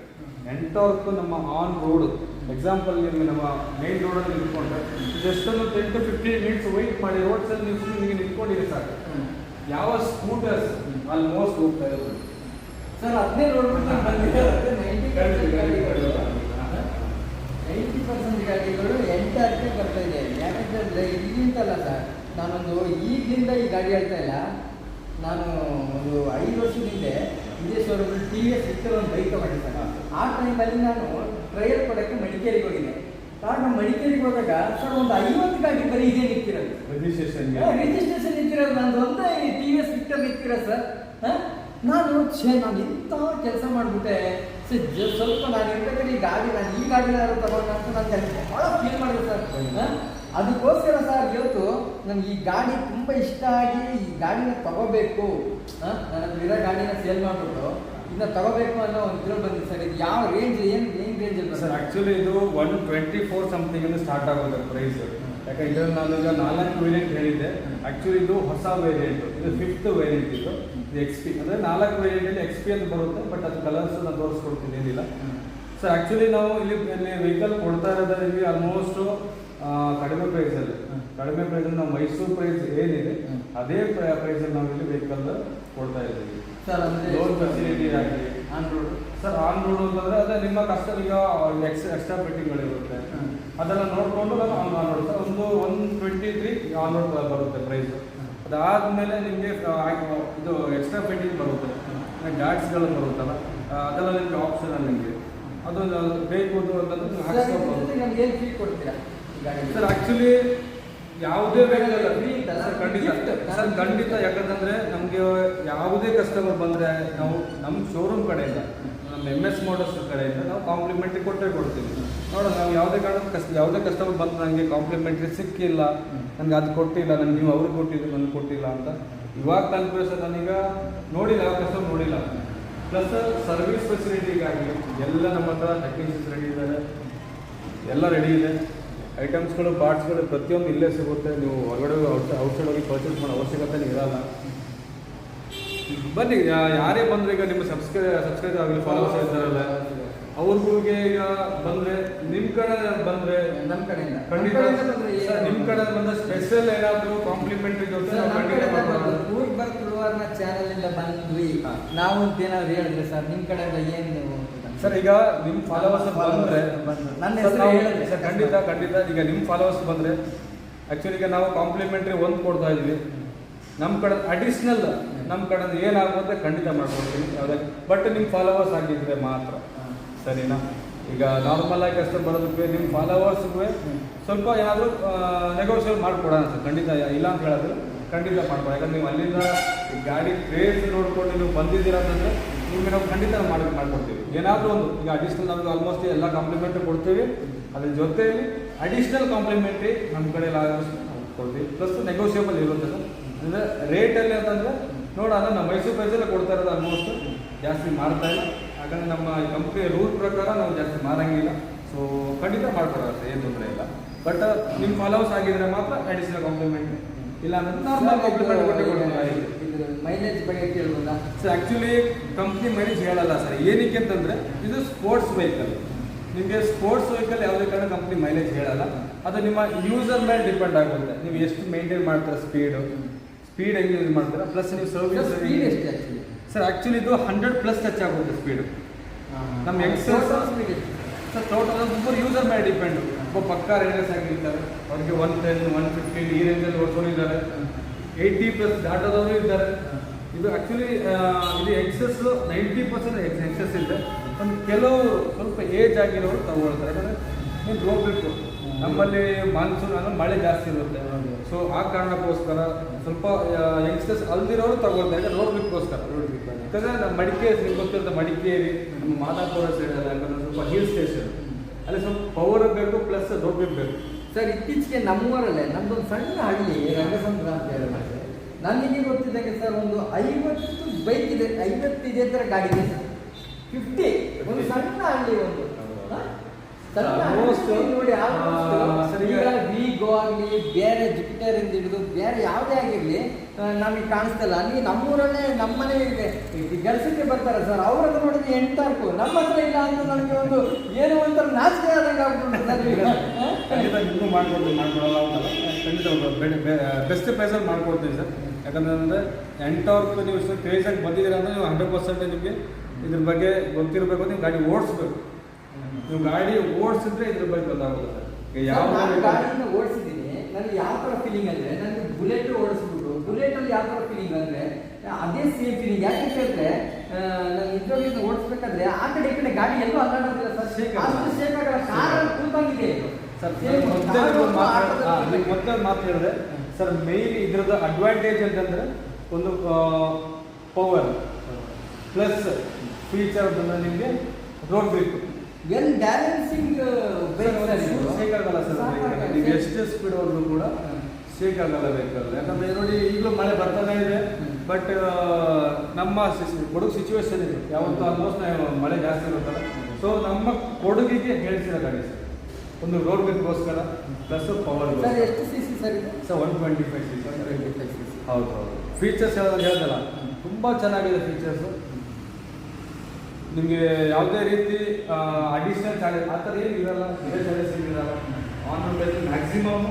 ಎಂಟವರ್ಕ್ ನಮ್ಮ ಆನ್ ರೋಡ್ ಎಕ್ಸಾಂಪಲ್ ನಿಮಗೆ ನಮ್ಮ ಮೇನ್ ರೋಡಲ್ಲಿ ನಿಂತ್ಕೊಂಡ್ರೆ ಜಸ್ಟ್ ಒಂದು ten to fifteen minutes wait ಮಾಡಿ ರೋಡ್ಸಲ್ಲಿ ನೀವು ನಿಮಗೆ ನಿಂತ್ಕೊಂಡಿದೆ ಸಾಕು. ಯಾವ ಸ್ಕೂಟರ್ಸ್ ಆಲ್ಮೋಸ್ಟ್ ಹೋಗ್ತಾ ಇರೋದು ಸರ್ ಅದನ್ನೇ ನೋಡ್ಬಿಟ್ಟು ಬಂದಿದೆ ನೈಂಟಿ ಪರ್ಸೆಂಟ್ ಗಾಡಿಗಳು ಎಂಟು ಪರ್ಸೆಂಟ್ ಗಾಡಿಗಳು ಎಂಟಕ್ಕೆ ಬರ್ತಾ ಇದೆ ಯಾಕಂತಂದರೆ ಇಲ್ಲಿಂತಲ್ಲ ಸರ್ ನಾನೊಂದು ಈಗಲಿಂದ ಈ ಗಾಡಿ ಹೇಳ್ತಾ ಇಲ್ಲ. ನಾನು ಒಂದು ಐದು ವರ್ಷದ ಹಿಂದೆ ಇದೇ ಸೌರಭ್ಯ ಟಿ ವಿ ಎಸ್ ಇತ್ತು ಒಂದು ಬೈಕ್ ತಗೊಂಡೆ ಸರ್. ಆ ಟೈಮಲ್ಲಿ ನಾನು ಟ್ರಯಲ್ ಕೊಡೋಕ್ಕೆ ಮಡಿಕೇರಿಗೆ ಹೋಗಿದ್ದೆ. ಕಾರಣ ಮಡಿಕೇರಿಗೆ ಹೋದಾಗ ಸರ್ ಒಂದು ಐವತ್ತು ಗಾಡಿ ಬರೀ ಇದೇ ನಿಂತಿರೋದು. ರಿಜಿಸ್ಟ್ರೇಷನ್ ರಿಜಿಸ್ಟ್ರೇಷನ್ ನಿಂತಿರೋದು. ನಂದು ಒಂದೇ ಟಿ ವಿ ಎಸ್ ವಿಕ್ಟರ್ ನಿಂತಿರೋ ಸರ್? ನಾನು ಛೇ ನಾನು ಇಂಥ ಕೆಲಸ ಮಾಡಿಬಿಟ್ಟೆ. ಸ್ವಲ್ಪ ನಾನು ಇರ್ತಕ್ಕಂಥ ಈ ಗಾಡಿ ನಾನು ಈ ಗಾಡಿನ ತಗೊಂಡು ಅಂತ ನನಗೆ ಭಾಳ ಫೀಲ್ ಮಾಡಿದೆ ಸರ್. ಅದಕ್ಕೋಸ್ಕರ ಸರ್ ಇವತ್ತು ನನಗೆ ಈ ಗಾಡಿ ತುಂಬ ಇಷ್ಟ ಆಗಿ ಈ ಗಾಡಿನ ತಗೋಬೇಕು. ನನ್ನ ಹತ್ರ ಇರೋ ಗಾಡಿನ ಸೇಲ್ ಮಾಡಿಬಿಟ್ಟು ಇದನ್ನ ತಗೋಬೇಕು ಅನ್ನೋ ಒಂದು ಇದ್ರಲ್ಲಿ ಬಂದಿದೆ ಸರ್. ಇದು ಯಾವ ರೇಂಜ್ ಏನು ಏನು ರೇಂಜಲ್ಲಿ ಸರ್ ಆಕ್ಚುಲಿ ಇದು ಒನ್ ಟ್ವೆಂಟಿ ಫೋರ್ ಸಮಥಿಂಗ್ ಇಂದ ಸ್ಟಾರ್ಟ್ ಆಗೋದು ಪ್ರೈಸ್ ಯಾಕಂದ್ರೆ ಇದರಲ್ಲಿ ನಾನು ಈಗ ನಾಲ್ಕು ವೇರಿಯಂಟ್ ಹೇಳಿದ್ದೆ. ಆಕ್ಚುಲಿ ಇದು ಹೊಸ ವೇರಿಯಂಟ್ ಇದು ಫಿಫ್ತ್ ವೇರಿಯಂಟ್ ಇದು. ಎಕ್ಸ್ ಪಿ ಅಂದರೆ ನಾಲ್ಕು ವೇರಿಯಂಟಲ್ಲಿ ಎಕ್ಸ್ ಪಿ ಅಂತ ಬರುತ್ತೆ ಬಟ್ ಅದು ಕಲರ್ಸ್ ನಾನು ತೋರಿಸ್ಕೊಡ್ತೀನಿ ಏನಿಲ್ಲ. ಸರ್ ಆ್ಯಕ್ಚುಲಿ ನಾವು ಇಲ್ಲಿ ಇಲ್ಲಿ ವೆಹಿಕಲ್ ಕೊಡ್ತಾ ಇರೋದ್ರಲ್ಲಿ ಆಲ್ಮೋಸ್ಟು ಆಲ್ಮೋಸ್ಟ್ ಕಡಿಮೆ ಪ್ರೈಸಲ್ಲಿ ಕಡಿಮೆ ಪ್ರೈಸಲ್ಲಿ ನಾವು ಮೈಸೂರು ಪ್ರೈಸ್ ಏನಿದೆ. ಅದೇ ಪ್ರೈಸಲ್ಲಿ ನಾವು ಇಲ್ಲಿ ವೆಹಿಕಲ್ ಕೊಡ್ತಾ ಇದ್ದೀವಿ. ಸರ್ ಅಂದರೆ ಲೋನ್ ಫೆಸಿಲಿಟಿ ಆಗಲಿ on road sir on road ಅಂತಂದರೆ ಅದೇ ನಿಮ್ಮ ಕಷ್ಟ ಈಗ ಎಕ್ಸ್ ಎಕ್ಸ್ಟ್ರಾ ಬೆಟ್ಟಿಂಗ್ಗಳಿರುತ್ತೆ ಅದನ್ನು ನೋಡಿಕೊಂಡು ನಾನು ಆನ್ ಆನ್ ರೋಡ್ ಸರ್ ಒಂದು one twenty three on road ಬರುತ್ತೆ ಪ್ರೈಸ್ ಅದಾದಮೇಲೆ ನಿಮಗೆ ಇದು ಎಕ್ಸ್ಟ್ರಾ ಫಿಟ್ಟಿಂಗ್ ಬರುತ್ತೆ. ಡ್ಯಾಟ್ಸ್ಗಳು ಬರುತ್ತಲ್ಲ ಅದೆಲ್ಲ ನಿಮಗೆ ಆಪ್ಷನ್ ನಿಮಗೆ. ಅದು ಬೇಕು ಅಂತಂದ್ರೆ ನೀವು ಹಾಕ್ಸ್ಕೊಬೋದು. ನಮ್ಗೆ ಏನು ಫೀ ಕೊಡ್ತೀರಾ ಸರ್ ಆಕ್ಚುಲಿ ಯಾವುದೇ ಬೇಕಾಗಲ್ಲ? ಸರ್ ಖಂಡಿತ. ಸರ್ ಖಂಡಿತ. ಯಾಕಂತಂದ್ರೆ ನಮಗೆ ಯಾವುದೇ ಕಸ್ಟಮರ್ ಬಂದರೆ ನಾವು ನಮ್ಮ ಶೋರೂಮ್ ಕಡೆಯಿಂದ ನಮ್ಮ ಎಂ ಎಸ್ ಮೋಟರ್ಸ್ ಕಡೆಯಿಂದ ನಾವು ಕಾಂಪ್ಲಿಮೆಂಟ್ರಿ ಕೊಟ್ಟೇ ಕೊಡ್ತೀವಿ. ನೋಡೋಣ ನಾವು ಯಾವುದೇ ಕಾರಣಕ್ಕೆ ಕಸ್ ಯಾವುದೇ ಕಸ್ಟಮರ್ ಬಂದು ನನಗೆ ಕಾಂಪ್ಲಿಮೆಂಟ್ರಿ ಸಿಕ್ಕಿಲ್ಲ, ನನಗೆ ಅದು ಕೊಟ್ಟಿಲ್ಲ ನನಗೆ ನೀವು ಅವ್ರಿಗೆ ಕೊಟ್ಟಿದ್ದು ನನಗೆ ಕೊಟ್ಟಿಲ್ಲ ಅಂತ. ಇವಾಗ ತನಕ ಸರ್ ನಾನೀಗ ನೋಡಿಲ್ಲ ಯಾವ ಕಸ್ಟಮರ್ ನೋಡಿಲ್ಲ. ಪ್ಲಸ್ ಸರ್ವಿಸ್ ಫೆಸಿಲಿಟಿಗಾಗಿ ಎಲ್ಲ ನಮ್ಮ ಹತ್ರ ಟೆಕ್ನಿಷಿಯನ್ಸ್ ರೆಡಿ ಇದ್ದಾರೆ ಎಲ್ಲ ರೆಡಿ ಇದೆ. ಐಟಮ್ಸ್ಗಳು ಪಾರ್ಟ್ಸ್ಗಳು ಪ್ರತಿಯೊಂದು ಇಲ್ಲೇ ಸಿಗುತ್ತೆ. ನೀವು ಹೊರಗಡೆ ಔಟ್ ಔಟ್ಸೈಡ್ ಹೋಗಿ ಪರ್ಚೇಸ್ ಮಾಡೋ ಅವಶ್ಯಕತೆ ಇರಲ್ಲ. ಬನ್ನಿ ಯಾರೇ ಬಂದ್ರೆ ಈಗ ನಿಮ್ಮ ಸಬ್ಸ್ಕ್ರೈ ಸಬ್ಸ್ಕ್ರೈಬರ್ ಆಗಲಿ ಫಾಲೋವರ್ಸ್ ಇದ್ದಾರಲ್ಲ ಅವ್ರಿಗೆ ಈಗ ಬಂದ್ರೆ ನಿಮ್ಮ ಕಡೆ ಬಂದ್ರೆ ನಮ್ಮ ಕಡೆಯಿಂದ ಖಂಡಿತ ನಮ್ಮ ಕಡೆ ಬಂದ ಸ್ಪೆಷಲ್ ಏನಾದರೂ ಕಾಂಪ್ಲಿಮೆಂಟ್ರಿ ಜೊತೆ ಸರ್, ನಾವು ನಮ್ಮ ಖಂಡಿತ ಕಡೆಯಿಂದ ಮಾಡೋಣ. ಬಂದು ಊರ್ ಬರ್ತ್ ಉಳುವಾರ್ನ ಚಾನಲ್ ಇಂದ ಬಂದ್ವಿ. ನಾವು ಏನಾದ್ರು ಹೇಳಿದ್ರೆ ಸರ್ ನಿಮ್ಮ ಕಡೆ ಏನು ನೀವು ಸರ್ ಈಗ ನಿಮ್ಮ ಫಾಲೋವರ್ಸ್ ಬಂದ್ರೆ ಬಂದ್ರು. ನನ್ನ ಸರ್, ಹೆಸರು ಹೇಳಿದ್ರೆ ಸರ್ ಖಂಡಿತ ಖಂಡಿತ ಈಗ ನಿಮ್ಮ ಫಾಲೋವರ್ಸ್ ಬಂದ್ರೆ ಆಕ್ಚುಲಿ ಈಗ ನಾವು ಕಾಂಪ್ಲಿಮೆಂಟ್ರಿ ಒಂದು ಕೊಡ್ತಾ ಇದ್ವಿ ನಮ್ಮ ಕಡೆ ಅಡಿಷ್ನಲ್ ನಮ್ಮ ಕಡೆಯಿಂದ ಏನಾಗುತ್ತೆ ಖಂಡಿತ ಮಾಡ್ಕೊಡ್ತೀನಿ. ಯಾವುದೇ ಬಟ್ ನಿಮ್ಮ ಫಾಲೋವರ್ಸ್ ಆಗಿದ್ರೆ ಮಾತ್ರ. ಸರಿನಾ? ಈಗ ನಾರ್ಮಲ್ ಆಗಿ ಕಷ್ಟ ಬರೋದಕ್ಕೆ ನಿಮ್ಮ ಫಾಲೋವರ್ಸ್ಗೆ ಸ್ವಲ್ಪ ಏನಾದರೂ ನೆಗೋಷಿಯೇಟ್ ಮಾಡಿಕೊಡೋಣ ಸರ್ ಖಂಡಿತ ಇಲ್ಲ ಅಂತ ಹೇಳಿದ್ರೆ ಖಂಡಿತ ಮಾಡ್ಕೊಡ ಯಾಕಂದ್ರೆ ನೀವು ಅಲ್ಲಿಂದ ಗಾಡಿ ಪ್ಲೇಸ್ ನೋಡ್ಕೊಂಡು ನೀವು ಬಂದಿದ್ದೀರಾ ಅಂತಂದರೆ ನಿಮಗೆ ನಾವು ಖಂಡಿತ ಮಾಡಿ, ಮಾಡ್ಕೊಡ್ತೀವಿ. ಏನಾದರೂ ಒಂದು, ಈಗ ಅಡಿಷ್ನಲ್ ನಮಗೆ ಆಲ್ಮೋಸ್ಟ್ ಎಲ್ಲ ಕಾಂಪ್ಲಿಮೆಂಟ್ ಕೊಡ್ತೀವಿ. ಅದ್ರ ಜೊತೆಯಲ್ಲಿ ಅಡಿಷ್ನಲ್ ಕಾಂಪ್ಲಿಮೆಂಟ್ರಿ ನಮ್ಮ ಕಡೆ ನಾವು ಕೊಡ್ತೀವಿ. ಪ್ಲಸ್ ನೆಗೋಷಿಯೇಬಲ್ ಇರುತ್ತೆ ಸರ್ ಅಂದರೆ ರೇಟಲ್ಲಿ ಅಂತಂದರೆ ನೋಡೋಣ ನಮ್ಮ ಮೈಸೂರು ಪ್ರೈಸಲ್ಲೇ ಕೊಡ್ತಾ ಇರೋದು ಆಲ್ಮೋಸ್ಟ್ ಜಾಸ್ತಿ ಮಾಡ್ತಾ ಇಲ್ಲ. ಯಾಕಂದರೆ ನಮ್ಮ ಕಂಪ್ನಿ ರೂಲ್ ಪ್ರಕಾರ ನಾವು ಜಾಸ್ತಿ ಮಾರಂಗಿಲ್ಲ. ಸೊ ಖಂಡಿತ ಮಾಡ್ಕೊಡೋದು ಏನು ತೊಂದರೆ ಇಲ್ಲ. ಬಟ್ ನಿಮ್ಮ ಫಾಲೋವರ್ಸ್ ಆಗಿದ್ರೆ ಮಾತ್ರ ಅಡಿಷನಲ್ ಕಾಂಪ್ಲಿಮೆಂಟ್ ಇಲ್ಲ ನಾರ್ಮಲ್ ಕಾಂಪ್ಲಿಮೆಂಟ್ ಕೊಟ್ಟೆ ಮೈಲೇಜ್ ಬಗ್ಗೆ ಸರ್ ಆ್ಯಕ್ಚುಲಿ ಕಂಪ್ನಿ ಮೈಲೇಜ್ ಹೇಳಲ್ಲ ಸರ್ ಏನಕ್ಕೆ ಅಂತಂದರೆ ಇದು ಸ್ಪೋರ್ಟ್ಸ್ ವೆಹಿಕಲ್ ನಿಮಗೆ ಸ್ಪೋರ್ಟ್ಸ್ ವೆಹಿಕಲ್ ಯಾವುದೇ ಕಾರಣ ಕಂಪ್ನಿ ಮೈಲೇಜ್ ಹೇಳಲ್ಲ. ಅದು ನಿಮ್ಮ ಯೂಸರ್ ಮೇಲೆ ಡಿಪೆಂಡ್ ಆಗುತ್ತೆ. ನೀವು ಎಷ್ಟು ಮೇಂಟೈನ್ ಮಾಡ್ತಾರೆ ಸ್ಪೀಡು ಸ್ಪೀಡ್ ಹೆಂಗೆ ಯೂಸ್ ಮಾಡ್ತೀರಾ? ಪ್ಲಸ್ ನೀವು ಸರ್ವಿಸ್ ಸ್ಪೀಡ್ ಎಷ್ಟು ಆ್ಯಕ್ಚುಲಿ ಸರ್ ಆ್ಯಕ್ಚುಲಿ ಇದು ಹಂಡ್ರೆಡ್ ಪ್ಲಸ್ ಟಚ್ ಆಗುತ್ತೆ ಸ್ಪೀಡು ನಮ್ಮ youngsters- ಸ್ಪೀಡ್ ಸರ್ ಟೋಟಲ್ ಒಬ್ಬರು ಯೂಸರ್ ಮೇಲೆ ಡಿಪೆಂಡು ಒಬ್ಬ ಪಕ್ಕ ರೇಂಜಸ್ ಆಗಿರ್ತಾರೆ ಅವ್ರಿಗೆ ಒನ್ ಟೆನ್ ಒನ್ ಫಿಫ್ಟೀನ್ ಈ ರೇಂಜಲ್ಲಿ ಓಡಿಸೋರು ಇದ್ದಾರೆ. ಏಯ್ಟಿ ಪ್ಲಸ್ ದಾಟೋದವರು ಇದ್ದಾರೆ. ಇದು ಆ್ಯಕ್ಚುಲಿ ಇದು ಎಕ್ಸಸ್ ನೈಂಟಿ ಪರ್ಸೆಂಟ್ ಎಕ್ಸಸ್ ಇದೆ. ಒಂದು ಕೆಲವು ಸ್ವಲ್ಪ ಏಜ್ ಆಗಿರೋರು ತಗೊಳ್ತಾರೆ. ಯಾಕಂದರೆ ನೀವು ಹೋಗ್ಬೇಕು ನಮ್ಮಲ್ಲಿ ಮಾನ್ಸೂನ್ ಅಂದ್ರೆ ಮಳೆ ಜಾಸ್ತಿ ಇರುತ್ತೆ. ಸೊ ಆ ಕಾರಣಕ್ಕೋಸ್ಕರ ಸ್ವಲ್ಪ ಯಂಗ್ಸ್ಟರ್ಸ್ ಅಲ್ದಿರೋರು ತಗೊಳ್ತಾರೆ. ಯಾಕಂದ್ರೆ ರೋಡ್ ಬಿಟ್ಕೋಸ್ಕರ. ಯಾಕಂದರೆ ನಮ್ಮ ಮಡಿಕೇರಿ ನಿಮ್ಗೆ ಗೊತ್ತಿರುತ್ತೆ ಮಡಿಕೇರಿ ನಮ್ಮ ಮಾದಾಪುರ ಸೈಡ್ ಅಲ್ಲ ಯಾಕಂದ್ರೆ ಸ್ವಲ್ಪ ಹಿಲ್ ಸ್ಟೇಷನ್ ಅಲ್ಲಿ ಸ್ವಲ್ಪ ಪವರ್ ಬೇಕು ಪ್ಲಸ್ ರೋಡ್ ಬೇಕು. ಸರ್ ಇತ್ತೀಚೆಗೆ ನಮ್ಮೂರಲ್ಲೇ ನಮ್ಮದೊಂದು ಸಣ್ಣ ಹಳ್ಳಿ ರಂಗಸಂದ್ರ ಅಂತ ಹೇಳಿ ನನಗೆ ಗೊತ್ತಿದ್ದಂಗೆ ಸರ್ ಒಂದು ಐವತ್ತು ಬೈಕ್ ಇದೆ ಐವತ್ತು ಇದೆ ಥರ ಗಾಡಿ ಇದೆ ಸರ್ ಫಿಫ್ಟಿ ಒಂದು ಸಣ್ಣ ಹಳ್ಳಿ ಒಂದು. ನೋಡಿ ವಿಗೋ ಆಗಲಿ ಬೇರೆ ಜುಪಿಟರ್ ಇಂದ ಹಿಡಿದು ಬೇರೆ ಯಾವುದೇ ಆಗಿರಲಿ ನಮಗೆ ಕಾಣಿಸ್ತಲ್ಲ. ಅಲ್ಲಿ ನಮ್ಮೂರಲ್ಲೇ ನಮ್ಮನೆ ಕೆಲಸಕ್ಕೆ ಬರ್ತಾರೆ ಸರ್. ಅವ್ರದ್ದು ನೋಡಿದ್ರೆ ಎಂಟಾರ್ಕು. ನಮ್ಮ ಹತ್ರ ಇಲ್ಲ ಅಂತ ನನಗೆ ಒಂದು ಏನೋ ಒಂಥರ ನಾಚಿಕೆ ಆದಂಗೆ ಆಗ್ಬಿಟ್ಟು ಸರ್ ಈಗ. ಹ? ಖಂಡಿತ ಮಾಡ್ಕೊಡ್ತೀವಿ ಮಾಡ್ಕೊಡಲ್ಲ ಅಂತಲ್ಲ ಖಂಡಿತ ಬೆಸ್ಟ್ ಪ್ರೈಸಲ್ಲಿ ಮಾಡ್ಕೊಡ್ತೀವಿ ಸರ್. ಯಾಕಂದ್ರೆ ಎಂಟವ್ರಿಗೆ ನೀವು ಕ್ರೇಜಾಗಿ ಬಂದಿದ್ದೀರ ಅಂದರೆ ನೀವು ಹಂಡ್ರೆಡ್ ಪರ್ಸೆಂಟ್ ನಿಮಗೆ ಇದ್ರ ಬಗ್ಗೆ ಗೊತ್ತಿರಬೇಕು ನೀವು ಗಾಡಿ ಓಡಿಸ್ಬೇಕು. ನೀವು ಗಾಡಿ ಓಡಿಸಿದ್ರೆ ಇದ್ರ ಬಗ್ಗೆ ಗೊತ್ತಾಗುತ್ತೆ ಈಗ ಯಾವ ನಾನು ಗಾಡಿನ ಓಡಿಸಿದ್ದೀನಿ. ನನಗೆ ಯಾವ ಥರ ಫೀಲಿಂಗ್ ಅಂದರೆ ನನಗೆ ಬುಲೆಟ್ ಓಡಿಸ್ಬಿಟ್ಟು ಬುಲೆಟಲ್ಲಿ ಯಾವ ಥರ ಫೀಲಿಂಗ್ ಅಂದರೆ ಅದೇ ಸೇಮ್ ಫೀಲಿಂಗ್ ಯಾಕೆ ಹೇಳಿದ್ರೆ ನಾನು ಇದ್ರಲ್ಲಿ ಓಡಿಸ್ಬೇಕಾದ್ರೆ ಆ ಕಡೆ ಈ ಕಡೆ ಗಾಡಿ ಎಲ್ಲೂ ಅಲ್ಲಾಡೋದಿಲ್ಲ ಸರ್. Shake ಅಷ್ಟು. ಶೇಕ್ ಆಗಲ್ಲ. ಕಾರಲ್ಲಿ ಕೂತಂಗಿದೆ ಸರ್ ಮೊದಲೇ ಮಾತು ಹೇಳಿದ್ರೆ ಸರ್ ಮೇಯ್ನ್ ಇದ್ರದ್ದು ಅಡ್ವಾಂಟೇಜ್ ಅಂತಂದ್ರೆ ಒಂದು ಪವರ್ ಪ್ಲಸ್ ಫೀಚರ್ ಬಂದ ನಿಮಗೆ ರೋಡ್ ಬೇಕು ವೆಲ್ ಬ್ಯಾಲೆನ್ಸಿಂಗ್ ಇದು. ಶೇಕ್ ಆಗಲ್ಲ ಸರ್. ನೀವು ಎಷ್ಟು ಸ್ಪೀಡ್ ಹೋದ್ರು ಕೂಡ ಶೇಕ್ ಆಗಲ್ಲ ವೆಹಿಕಲ್ ಯಾಕಂದ್ರೆ ನೋಡಿ ಈಗಲೂ ಮಳೆ ಬರ್ತಾನೆ ಇದೆ. ಬಟ್ ನಮ್ಮ ಕೊಡಗು ಸಿಚುವೇಶನ್ ಇದೆ. ಯಾವತ್ತೂ ಆಲ್ಮೋಸ್ಟ್ ಮಳೆ ಜಾಸ್ತಿ ಇರುತ್ತಲ್ಲ. ಸೊ ನಮ್ಮ ಕೊಡಗಿಗೆ ಹೇಳ್ತಿರೋ ಗಾಡಿ ಸರ್. ಒಂದು ರೋಡ್ ಬೇಕೋಸ್ಕರ ಪ್ಲಸ್ ಪವರ್ ಎಷ್ಟು C C sir sir one twenty five C C ಹೌದು ಹೌದು. ಫೀಚರ್ಸ್ ಹೇಳೋದು ಹೇಳ್ದಲ್ಲ? ತುಂಬ ಚೆನ್ನಾಗಿದೆ ಫೀಚರ್ಸು ನಿಮಗೆ ಯಾವುದೇ ರೀತಿ ಅಡಿಷನಲ್ ಚಾರ್ಜಸ್ ಆ ಥರ ಏನು ಇರಲ್ಲ. ಇದೇ ಚಾರ್ಜಸ್ ಏನಿರಲ್ಲ ಆನ್ ಮ್ಯಾಕ್ಸಿಮಮ್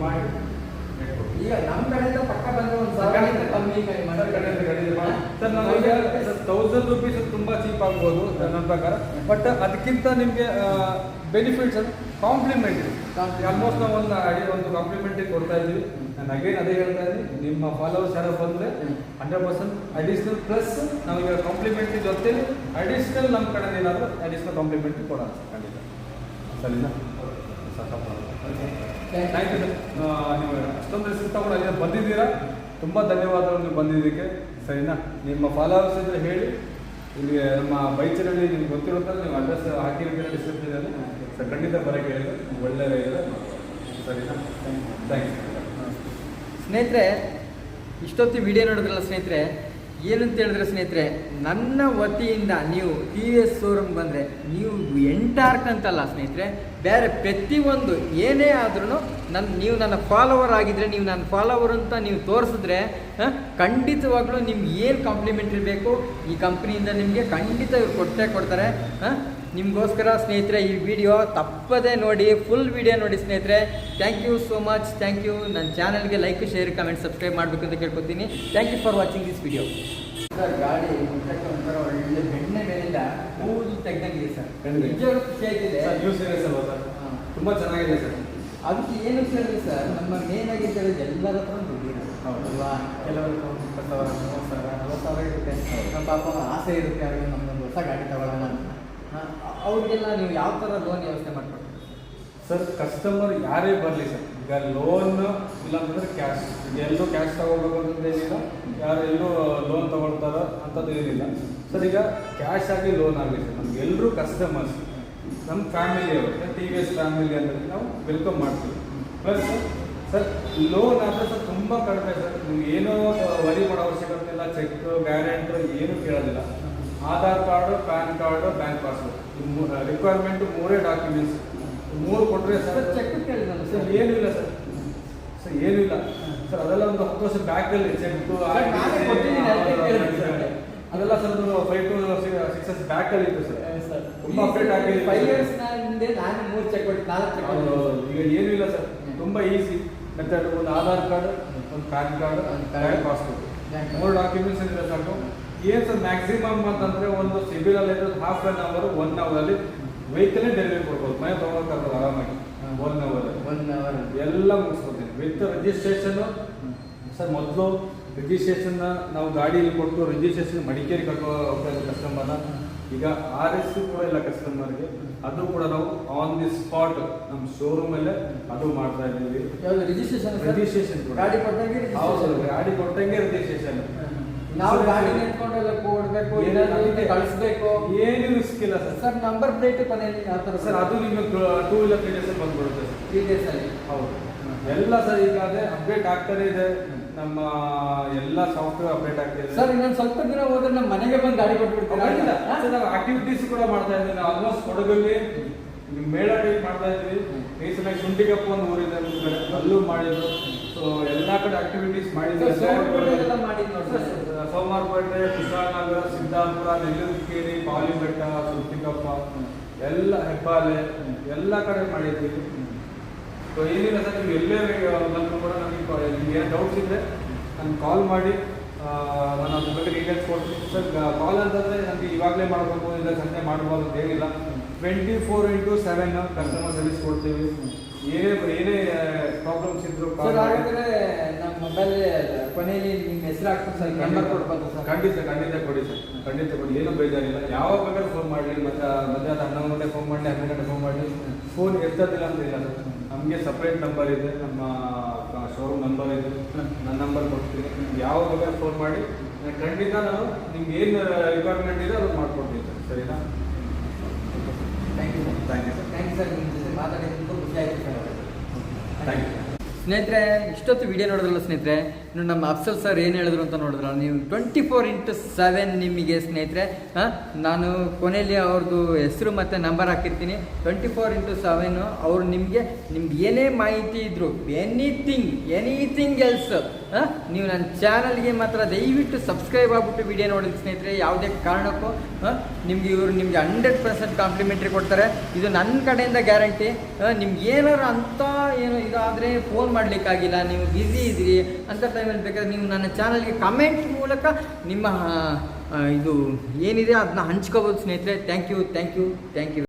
ಮಾಡಿ ಈಗ ನಮ್ಮ ಕಡೆಯಿಂದ ಪಕ್ಕ ಬಂದ್ರೆ ಒಂದು ಕಮ್ಮಿ ಸರ್ ನಮಗೆ ತೌಸಂಡ್ ರುಪೀಸ್ ತುಂಬ ಚೀಪ್ ಆಗ್ಬೋದು ನನ್ನ ಪ್ರಕಾರ. ಬಟ್ ಅದಕ್ಕಿಂತ ನಿಮಗೆ ಬೆನಿಫಿಟ್ಸ್ ಅದು ಕಾಂಪ್ಲಿಮೆಂಟ್. ಆಲ್ಮೋಸ್ಟ್ ನಾವು ಒಂದು ಅಡಿ ಒಂದು ಕಾಂಪ್ಲಿಮೆಂಟ್ರಿ ಕೊಡ್ತಾ ಇದ್ದೀವಿ. ನಾನು ಅಗೇನ್ ಅದೇ ಹೇಳ್ತಾ ಇದ್ದೀನಿ. ನಿಮ್ಮ ಫಾಲೋವರ್ಸ್ ಯಾರು ಬಂದರೆ. ಹಂಡ್ರೆಡ್ ಪರ್ಸೆಂಟ್ ಅಡಿಷ್ನಲ್ ಪ್ಲಸ್ ನಮಗೆ ಕಾಂಪ್ಲಿಮೆಂಟ್ರಿ ಜೊತೆ ಅಡಿಷ್ನಲ್ ನಮ್ಮ ಕಡೆ ಏನಾದರೂ ಅಡಿಷ್ನಲ್ ಕಾಂಪ್ಲಿಮೆಂಟ್ರಿ ಕೊಡೋಣ. ಸರ್ ಖಂಡಿತ. ಸರಿನಾ? ಸಾಕಪ್ಪ ಥ್ಯಾಂಕ್ ಯು ನೀವು ಅಷ್ಟೊಂದು ಅಲ್ಲಿ ಬಂದಿದ್ದೀರಾ? ತುಂಬ ಧನ್ಯವಾದಗಳು ನೀವು ಬಂದಿದ್ದಕ್ಕೆ. ಸರಿನಾ? ನಿಮ್ಮ ಫಾಲೋವರ್ಸ್ ಇದ್ರೆ ಹೇಳಿ. ಇಲ್ಲಿ ನಮ್ಮ ಬೈಚರಲ್ಲಿ ನಿಮ್ಗೆ ಗೊತ್ತಿರುತ್ತಲ್ಲ ನೀವು ಅಡ್ರೆಸ್ ಹಾಕಿರ್ತೀರ ಡಿಸ್ಕ್ರಿಪ್ಷನಲ್ಲಿ ಸರ್, ಖಂಡಿತ ಬರೋಕ್ಕೆ ಹೇಳಿದ್ರೆ ಒಳ್ಳೆ ಇದೆ ಸರಿನಾ? ಯು ಸ್ನೇಹಿತರೆ, ಇಷ್ಟೊತ್ತು ವಿಡಿಯೋ ನೋಡಿದ್ರಲ್ಲ ಸ್ನೇಹಿತರೆ ಏನಂತ ಹೇಳಿದ್ರೆ ಸ್ನೇಹಿತರೆ, ನನ್ನ ವತಿಯಿಂದ ನೀವು ಟಿ ವಿ ಎಸ್ ಶೋರೂಮ್ ಬಂದರೆ ನೀವು ಎಂಟಾರ್ಕ್ ಅಂತಲ್ಲ ಸ್ನೇಹಿತರೆ, ಬೇರೆ ಪ್ರತಿಯೊಂದು ಏನೇ ಆದ್ರೂ ನನ್ನ ನೀವು ನನ್ನ ಫಾಲೋವರ್ ಆಗಿದ್ರೆ, ನೀವು ನನ್ನ ಫಾಲೋವರ್ ಅಂತ ನೀವು ತೋರಿಸಿದ್ರೆ ಖಂಡಿತವಾಗ್ಲೂ ನಿಮ್ಗೆ ಏನು ಕಾಂಪ್ಲಿಮೆಂಟ್ರಿ ಬೇಕು ಈ ಕಂಪ್ನಿಯಿಂದ ನಿಮಗೆ ಖಂಡಿತ ಇವ್ರು ಕೊಟ್ಟೇ ಕೊಡ್ತಾರೆ ನಿಮಗೋಸ್ಕರ ಸ್ನೇಹಿತರೆ ಈ ವಿಡಿಯೋ ತಪ್ಪದೇ ನೋಡಿ ಫುಲ್ ವಿಡಿಯೋ ನೋಡಿ ಸ್ನೇಹಿತರೆ. Thank you so much thank you ನನ್ನ ಚಾನಲ್ಗೆ ಲೈಕ್ ಶೇರ್ ಕಮೆಂಟ್ ಸಬ್ಸ್ಕ್ರೈಬ್ ಮಾಡಬೇಕು ಅಂತ ಕೇಳ್ಕೊತೀನಿ. Thank you for watching this video sir ಗಾಡಿ ಮುಟ್ಟಕ್ಕೆ ಒಂಥರ ಒಳ್ಳೆ ಬೆಣ್ಣೆ ಮೇಲಿಂದ ಕೂದಲು ತೆಗ್ದಂಗಿದೆ ಸರ್. ನಿಜವಾಗ್ಲೂ ಖುಷಿ ಸರ್ ನ್ಯೂಸ್ ಸೀರಿಯಸ್ ಅಲ್ವಾ ಸರ್? ಹಾ. ತುಂಬ ಚೆನ್ನಾಗಿದೆ ಸರ್. ಅದಕ್ಕೆ ಏನು ಹೇಳಿದ್ರೆ ಸರ್? ನಮ್ಮ ಮೇನ್ ಆಗಿ ಹೇಳಿದ್ರೆ ಎಲ್ಲರ ಹತ್ರ ದುಡ್ಡಿಲ್ಲ ಹೌದು. ಅಲ್ವಾ? ಕೆಲವರು ಇಪ್ಪತ್ತು ಸಾವಿರ ಮೂವತ್ತು ಸಾವಿರ ನಲವತ್ತು ಸಾವಿರ ಇರುತ್ತೆ. ನಮ್ಮ ಪಾಪ ಆಸೆ ಇರುತ್ತೆ ಅವ್ರಿಗೆ ನಮ್ಮದೊಂದು ಹೊಸ ಗಾಡಿ ತಗೊಳ್ಳೋಣ ಅವ್ರಿಗೆಲ್ಲ ನೀವು ಯಾವ ಥರ ಲೋನ್ ವ್ಯವಸ್ಥೆ ಮಾಡ್ಕೊಡ್ತೀರಿ? ಸರ್ ಕಸ್ಟಮರ್ ಯಾರೇ ಬರಲಿ ಸರ್, ಈಗ ಲೋನ್ ಇಲ್ಲಾಂತಂದ್ರೆ ಕ್ಯಾಶ್ ಈಗ ಎಲ್ಲರೂ ಕ್ಯಾಶ್ ತಗೋಬೇಕು ಅಂತ ಏನಿಲ್ಲ, ಯಾರು ಎಲ್ಲರೂ ಲೋನ್ ತಗೊಳ್ತಾರ ಅಂಥದ್ದು ಏನಿಲ್ಲ. ಸರ್, ಈಗ ಕ್ಯಾಶ್ ಆಗಿ ಲೋನ್ ಆಗಲಿ ಸರ್, ನಮ್ಗೆ ಎಲ್ಲರೂ ಕಸ್ಟಮರ್ಸ್ ನಮ್ಮ ಫ್ಯಾಮಿಲಿ ಅವರು ಟಿ ವಿ ಎಸ್ ಫ್ಯಾಮಿಲಿ ಅಂದರೆ ನಾವು ವೆಲ್ಕಮ್ ಮಾಡ್ತೀವಿ. ಪ್ಲಸ್ ಸರ್ ಲೋನ್ ಆದರೆ ಸರ್ ತುಂಬ ಕಡಿಮೆ ಸರ್, ನೀವು ಏನೋ ವರಿ ಮಾಡೋ ಅವಶ್ಯಕತೆ ಇಲ್ಲ ಚೆಕ್ ಗ್ಯಾರಂಟಿ ಏನೂ ಕೇಳೋದಿಲ್ಲ. Aadhaar card PAN card bank passbook requirement ಮೂರೇ ಡಾಕ್ಯುಮೆಂಟ್ಸ್ ಮೂರು ಕೊಟ್ಟರೆ ಸರ್ ಚೆಕ್ ಕೇಳಿದ್ನಲ್ಲ ಸರ್ ಏನೂ ಇಲ್ಲ ಸರ್. ಸರ್ ಏನೂ ಇಲ್ಲ ಸರ್ ಅದೆಲ್ಲ ಒಂದು ಹತ್ತು ವರ್ಷ ಬ್ಯಾಕಲ್ಲಿ ಚೆಕ್ಕು. ಅದೆಲ್ಲ ಸರ್ ಒಂದು ಫೈವ್ ಟು ಸಿಕ್ಸ್ ಇಯರ್ಸ್ ಬ್ಯಾಕಲ್ಲಿ ಇತ್ತು ಸರ್. ತುಂಬ ಅಪ್ಡೇಟ್ ಆಗಿದೆ ಫೈವ್ ಇಯರ್ಸ್ ಹಿಂದೆ ನಾನು ಮೂರು ಚೆಕ್ ಕೊಟ್ಟು ನಾಲ್ಕು ಚೆಕ್. ಈಗ ಏನೂ ಇಲ್ಲ ಸರ್. ತುಂಬ ಈಸಿ ಮೆಥಡ್ ಒಂದು ಆಧಾರ್ ಕಾರ್ಡ್ ಒಂದು ಪ್ಯಾನ್ ಕಾರ್ಡ್ ಬ್ಯಾಂಕ್ ಪಾಸ್ಬುಕ್ ಮೂರು ಡಾಕ್ಯುಮೆಂಟ್ಸ್ ಇದ್ರೆ ಸಾಕು? ಏನು ಸರ್ ಮ್ಯಾಕ್ಸಿಮಮ್ ಅಂತಂದ್ರೆ ಒಂದು ಸಿಬಿಲ್ ಅಲ್ಲಿ ಹಾಫ್ ಅನ್ ಅವರ್ ಒನ್ ಅವರಲ್ಲಿ ವೆಹಿಕಲ್ ಡೆಲಿವರಿ ಕೊಡ್ಬೋದು. ಮನೆ ತೊಗೊಳಕ್ಕಾಗಲ್ಲ ಆರಾಮಾಗಿ. ಒನ್ ಅವರ್ ಒನ್ ಅವರ್ ಎಲ್ಲ ಮುಗಿಸ್ಕೊತೀನಿ ವಿತ್ ರಿಜಿಸ್ಟ್ರೇಷನ್ ಸರ್ ಮೊದಲು ರಿಜಿಸ್ಟ್ರೇಷನ್ ನಾವು ಗಾಡಿಯಲ್ಲಿ ಕೊಟ್ಟು ರಿಜಿಸ್ಟ್ರೇಷನ್ ಮಡಿಕೇರಿ ಕಟ್ಟುವ ಕಸ್ಟಮರ್ನ ಈಗ ಆರ್ ಎಸ್ ಕೂಡ ಇಲ್ಲ ಕಸ್ಟಮರ್ಗೆ ಅದು ಕೂಡ ನಾವು ಆನ್ ದಿ ಸ್ಪಾಟ್ ನಮ್ಮ ಶೋರೂಮ್ ಅಲ್ಲೇ ಅದು ಮಾಡ್ತಾ ಇದ್ದೀವಿ. ರಿಜಿಸ್ಟ್ರೇಷನ್ ರಿಜಿಸ್ಟ್ರೇಷನ್ ಕೂಡ. ಗಾಡಿ ಕೊಟ್ಟಂಗೆ ಹೌದು registration. ಗಾಡಿ ಕೊಟ್ಟಂಗೆ ರಿಜಿಸ್ಟ್ರೇಷನ್ ನಾವು ಗಾಡಿ ನಿಂತ್ಕೊಂಡೆಲ್ಲ ಕೊಡ್ಬೇಕು ಏನಾದ್ರು ಕಳಿಸ್ಬೇಕು. ಏನು ರಿಸ್ಕ್ ಇಲ್ಲ ಸರ್. ಸರ್ ನಂಬರ್ ಪ್ಲೇಟ್ ಕೊನೆಯಲ್ಲಿ ಯಾವ ಥರ ಸರ್ ಅದು ನಿಮಗೆ ಟೂ ವೀಲರ್ ತ್ರೀ ಬಂದುಬಿಡುತ್ತೆ ಬಂದ್ಬಿಡುತ್ತೆ ಸರ್. ತ್ರೀ ಡೇಸ್ ಅಲ್ಲಿ. ಹೌದು. ಎಲ್ಲ ಸರ್ ಈಗ ಅದೇ ಅಪ್ಡೇಟ್ ಆಗ್ತಾನೆ ಇದೆ. ನಮ್ಮ ಎಲ್ಲ ಸಾಫ್ಟ್ವೇರ್ ಅಪ್ಡೇಟ್ ಆಗ್ತಿದೆ ಸರ್ ಇನ್ನೊಂದು ಸ್ವಲ್ಪ ದಿನ ಹೋದ್ರೆ ನಮ್ಮ ಮನೆಗೆ ಬಂದು ಗಾಡಿ ಕೊಟ್ಬಿಡ್ತೀವಿ ಆಕ್ಟಿವಿಟೀಸ್ ಕೂಡ ಮಾಡ್ತಾ ಇದ್ದೀವಿ. ನಾವು ಆಲ್ಮೋಸ್ಟ್ ಕೊಡಗಲ್ಲಿ ಮೇಳ ಟೈಪ್ ಮಾಡ್ತಾ ಇದ್ವಿ ರೀಸೆಂಟಾಗಿ ಶುಂಠಿಗಪ್ಪ ಒಂದು ಊರಿದೆ ಅಲ್ಲೂ ಮಾಡಿದ್ರು ಸೊ ಎಲ್ಲ ಕಡೆ ಆಕ್ಟಿವಿಟೀಸ್ ಮಾಡಿದ್ದೀವಿ ಸೋಮವಾರಪೇಟೆಯಲ್ಲೆಲ್ಲ ಮಾಡಿದ್ದು ನೋಡಿ ಸರ್. ಸೋಮವಾರಪೇಟೆ ಕುಶಾಲನಗರ ಸಿದ್ದಾಪುರ ನೆಲ್ಲೂರಿಕೇರಿ ಪಾಲಿಬೆಟ್ಟ ಸುತ್ತಿಕಪ್ಪ ಎಲ್ಲ ಹೆಬ್ಬಾಲೆ ಎಲ್ಲ ಕಡೆ ಮಾಡಿದ್ದೀವಿ ಸೊ ಏನಿಲ್ಲ ಸರ್ ನೀವು ಎಲ್ಲೇ ಬಂದರೂ ಕೂಡ ನಮಗೆ ನಿಮ್ಗೆ ಏನು ಡೌಟ್ಸ್ ಇದ್ದರೆ ನಾನು ಕಾಲ್ ಮಾಡಿ. ನಾನು ಅದ್ರ ಬಗ್ಗೆ ಡೀಟೇಲ್ಸ್ ಕೊಡ್ತೀನಿ. ಸರ್ ಕಾಲ್ ಅಂತಂದರೆ ನನಗೆ ಇವಾಗಲೇ ಮಾಡ್ಬೋದು ಇಲ್ಲ ಸಂಜೆ ಮಾಡ್ಬೋದು ಅಂತ ಏನಿಲ್ಲ. Twenty four into seven customer service ಕೊಡ್ತೀವಿ. ಏನೇ ಏನೇ ಪ್ರಾಬ್ಲಮ್ಸ್ ಇದ್ರು ಸರ್ ಮೊಬೈಲ್ ಕೊನೆಯಲ್ಲಿ ನಿಮ್ಮ ಹೆಸರು ಹಾಕ್ಬಿಟ್ಟು ಸರ್ ನಂಬರ್ ಕೊಡ್ಬೋದು ಸರ್. ಖಂಡಿತ ಖಂಡಿತ ಕೊಡಿ ಸರ್. ಖಂಡಿತ ಕೊಡಿ ಏನೂ ಬೇಜಾರಿಲ್ಲ ಯಾವಾಗ ಬೇಕಾದ್ರೆ ಫೋನ್ ಮಾಡಲಿ ಮತ್ತೆ ಮಧ್ಯಾಹ್ನ ಹನ್ನೊಂದು ಗಂಟೆ ಫೋನ್ ಮಾಡಲಿ ಹನ್ನೆರಡು ಗಂಟೆ ಫೋನ್ ಮಾಡಲಿ. ಫೋನ್ ಎತ್ತದಿಲ್ಲ ಅಂತ ಇಲ್ಲ ಸರ್. ನಮಗೆ ಸಪ್ರೇಟ್ ನಂಬರ್ ಇದೆ ನಮ್ಮ ಶೋರೂಮ್ ನಂಬರ್ ಇದೆ. ನನ್ನ ನಂಬರ್ ಕೊಡ್ತೀನಿ. ನಿಮ್ಗೆ ಯಾವಾಗ ಬೇಕಾದ್ರೆ ಫೋನ್ ಮಾಡಿ. ಖಂಡಿತ ನಾನು ನಿಮ್ಗೆ ಏನು ರಿಕ್ವೈರ್ಮೆಂಟ್ ಇದೆ ಅದು ಮಾಡ್ಕೊಡ್ತೀನಿ ಸರ್. ಸರಿನಾ? Thank you thank you sir thank you sir ನಿಮ್ಮ ಜೊತೆ ಮಾತಾಡಿದ್ದು ತುಂಬ ಖುಷಿ ಆಯಿತು ಸರ್. ಥ್ಯಾಂಕ್ ಯು ಸ್ನೇಹಿತರೆ, ಇಷ್ಟೊತ್ತು ವಿಡಿಯೋ ನೋಡಿದ್ರಲ್ಲ ಸ್ನೇಹಿತರೆ, ಇನ್ನು ನಮ್ಮ ಅಫ್ಸಲ್ ಸರ್ ಏನು ಹೇಳಿದ್ರು ಅಂತ ನೋಡಿದ್ರಲ್ಲ ನೀವು ಟ್ವೆಂಟಿ ಫೋರ್ ಇಂಟು ಸೆವೆನ್ ನಿಮಗೆ ಸ್ನೇಹಿತರೆ ನಾನು ಕೊನೆಯಲ್ಲಿ ಅವ್ರದ್ದು ಹೆಸರು ಮತ್ತು ನಂಬರ್ ಹಾಕಿರ್ತೀನಿ. ಟ್ವೆಂಟಿ ಫೋರ್ ಇಂಟು ಸೆವೆನು ಅವರು ನಿಮಗೆ, ನಿಮ್ಗೆ ಏನೇ ಮಾಹಿತಿ ಇದ್ರು ಎನಿಥಿಂಗ್ ಎನಿಥಿಂಗ್ ಎಲ್ಸ್ ನೀವು ನನ್ನ ಚಾನಲ್ಗೆ ಮಾತ್ರ ದಯವಿಟ್ಟು ಸಬ್ಸ್ಕ್ರೈಬ್ ಆಗಿಬಿಟ್ಟು ವಿಡಿಯೋ ನೋಡಿದ ಸ್ನೇಹಿತರೆ, ಯಾವುದೇ ಕಾರಣಕ್ಕೂ ನಿಮ್ಗೆ ಇವರು ನಿಮಗೆ ಹಂಡ್ರೆಡ್ ಪರ್ಸೆಂಟ್ ಕಾಂಪ್ಲಿಮೆಂಟ್ರಿ ಕೊಡ್ತಾರೆ. ಇದು ನನ್ನ ಕಡೆಯಿಂದ ಗ್ಯಾರಂಟಿ ನಿಮ್ಗೆ ಏನಾರು ಅಂತ ಏನು ಇದಾದರೆ ಫೋನ್ ಮಾಡಲಿಕ್ಕಾಗಿಲ್ಲ. ನೀವು ಬ್ಯುಸಿ ಇದ್ದೀರಿ ಅಂಥ ಟೈಮಲ್ಲಿ ಬೇಕಾದ್ರೆ ನೀವು ನನ್ನ ಚಾನಲ್ಗೆ ಕಮೆಂಟ್ ಮೂಲಕ ನಿಮ್ಮ ಇದು ಏನಿದೆ ಅದನ್ನ ಹಂಚ್ಕೋಬೋದು ಸ್ನೇಹಿತರೆ. Thank you thank you thank you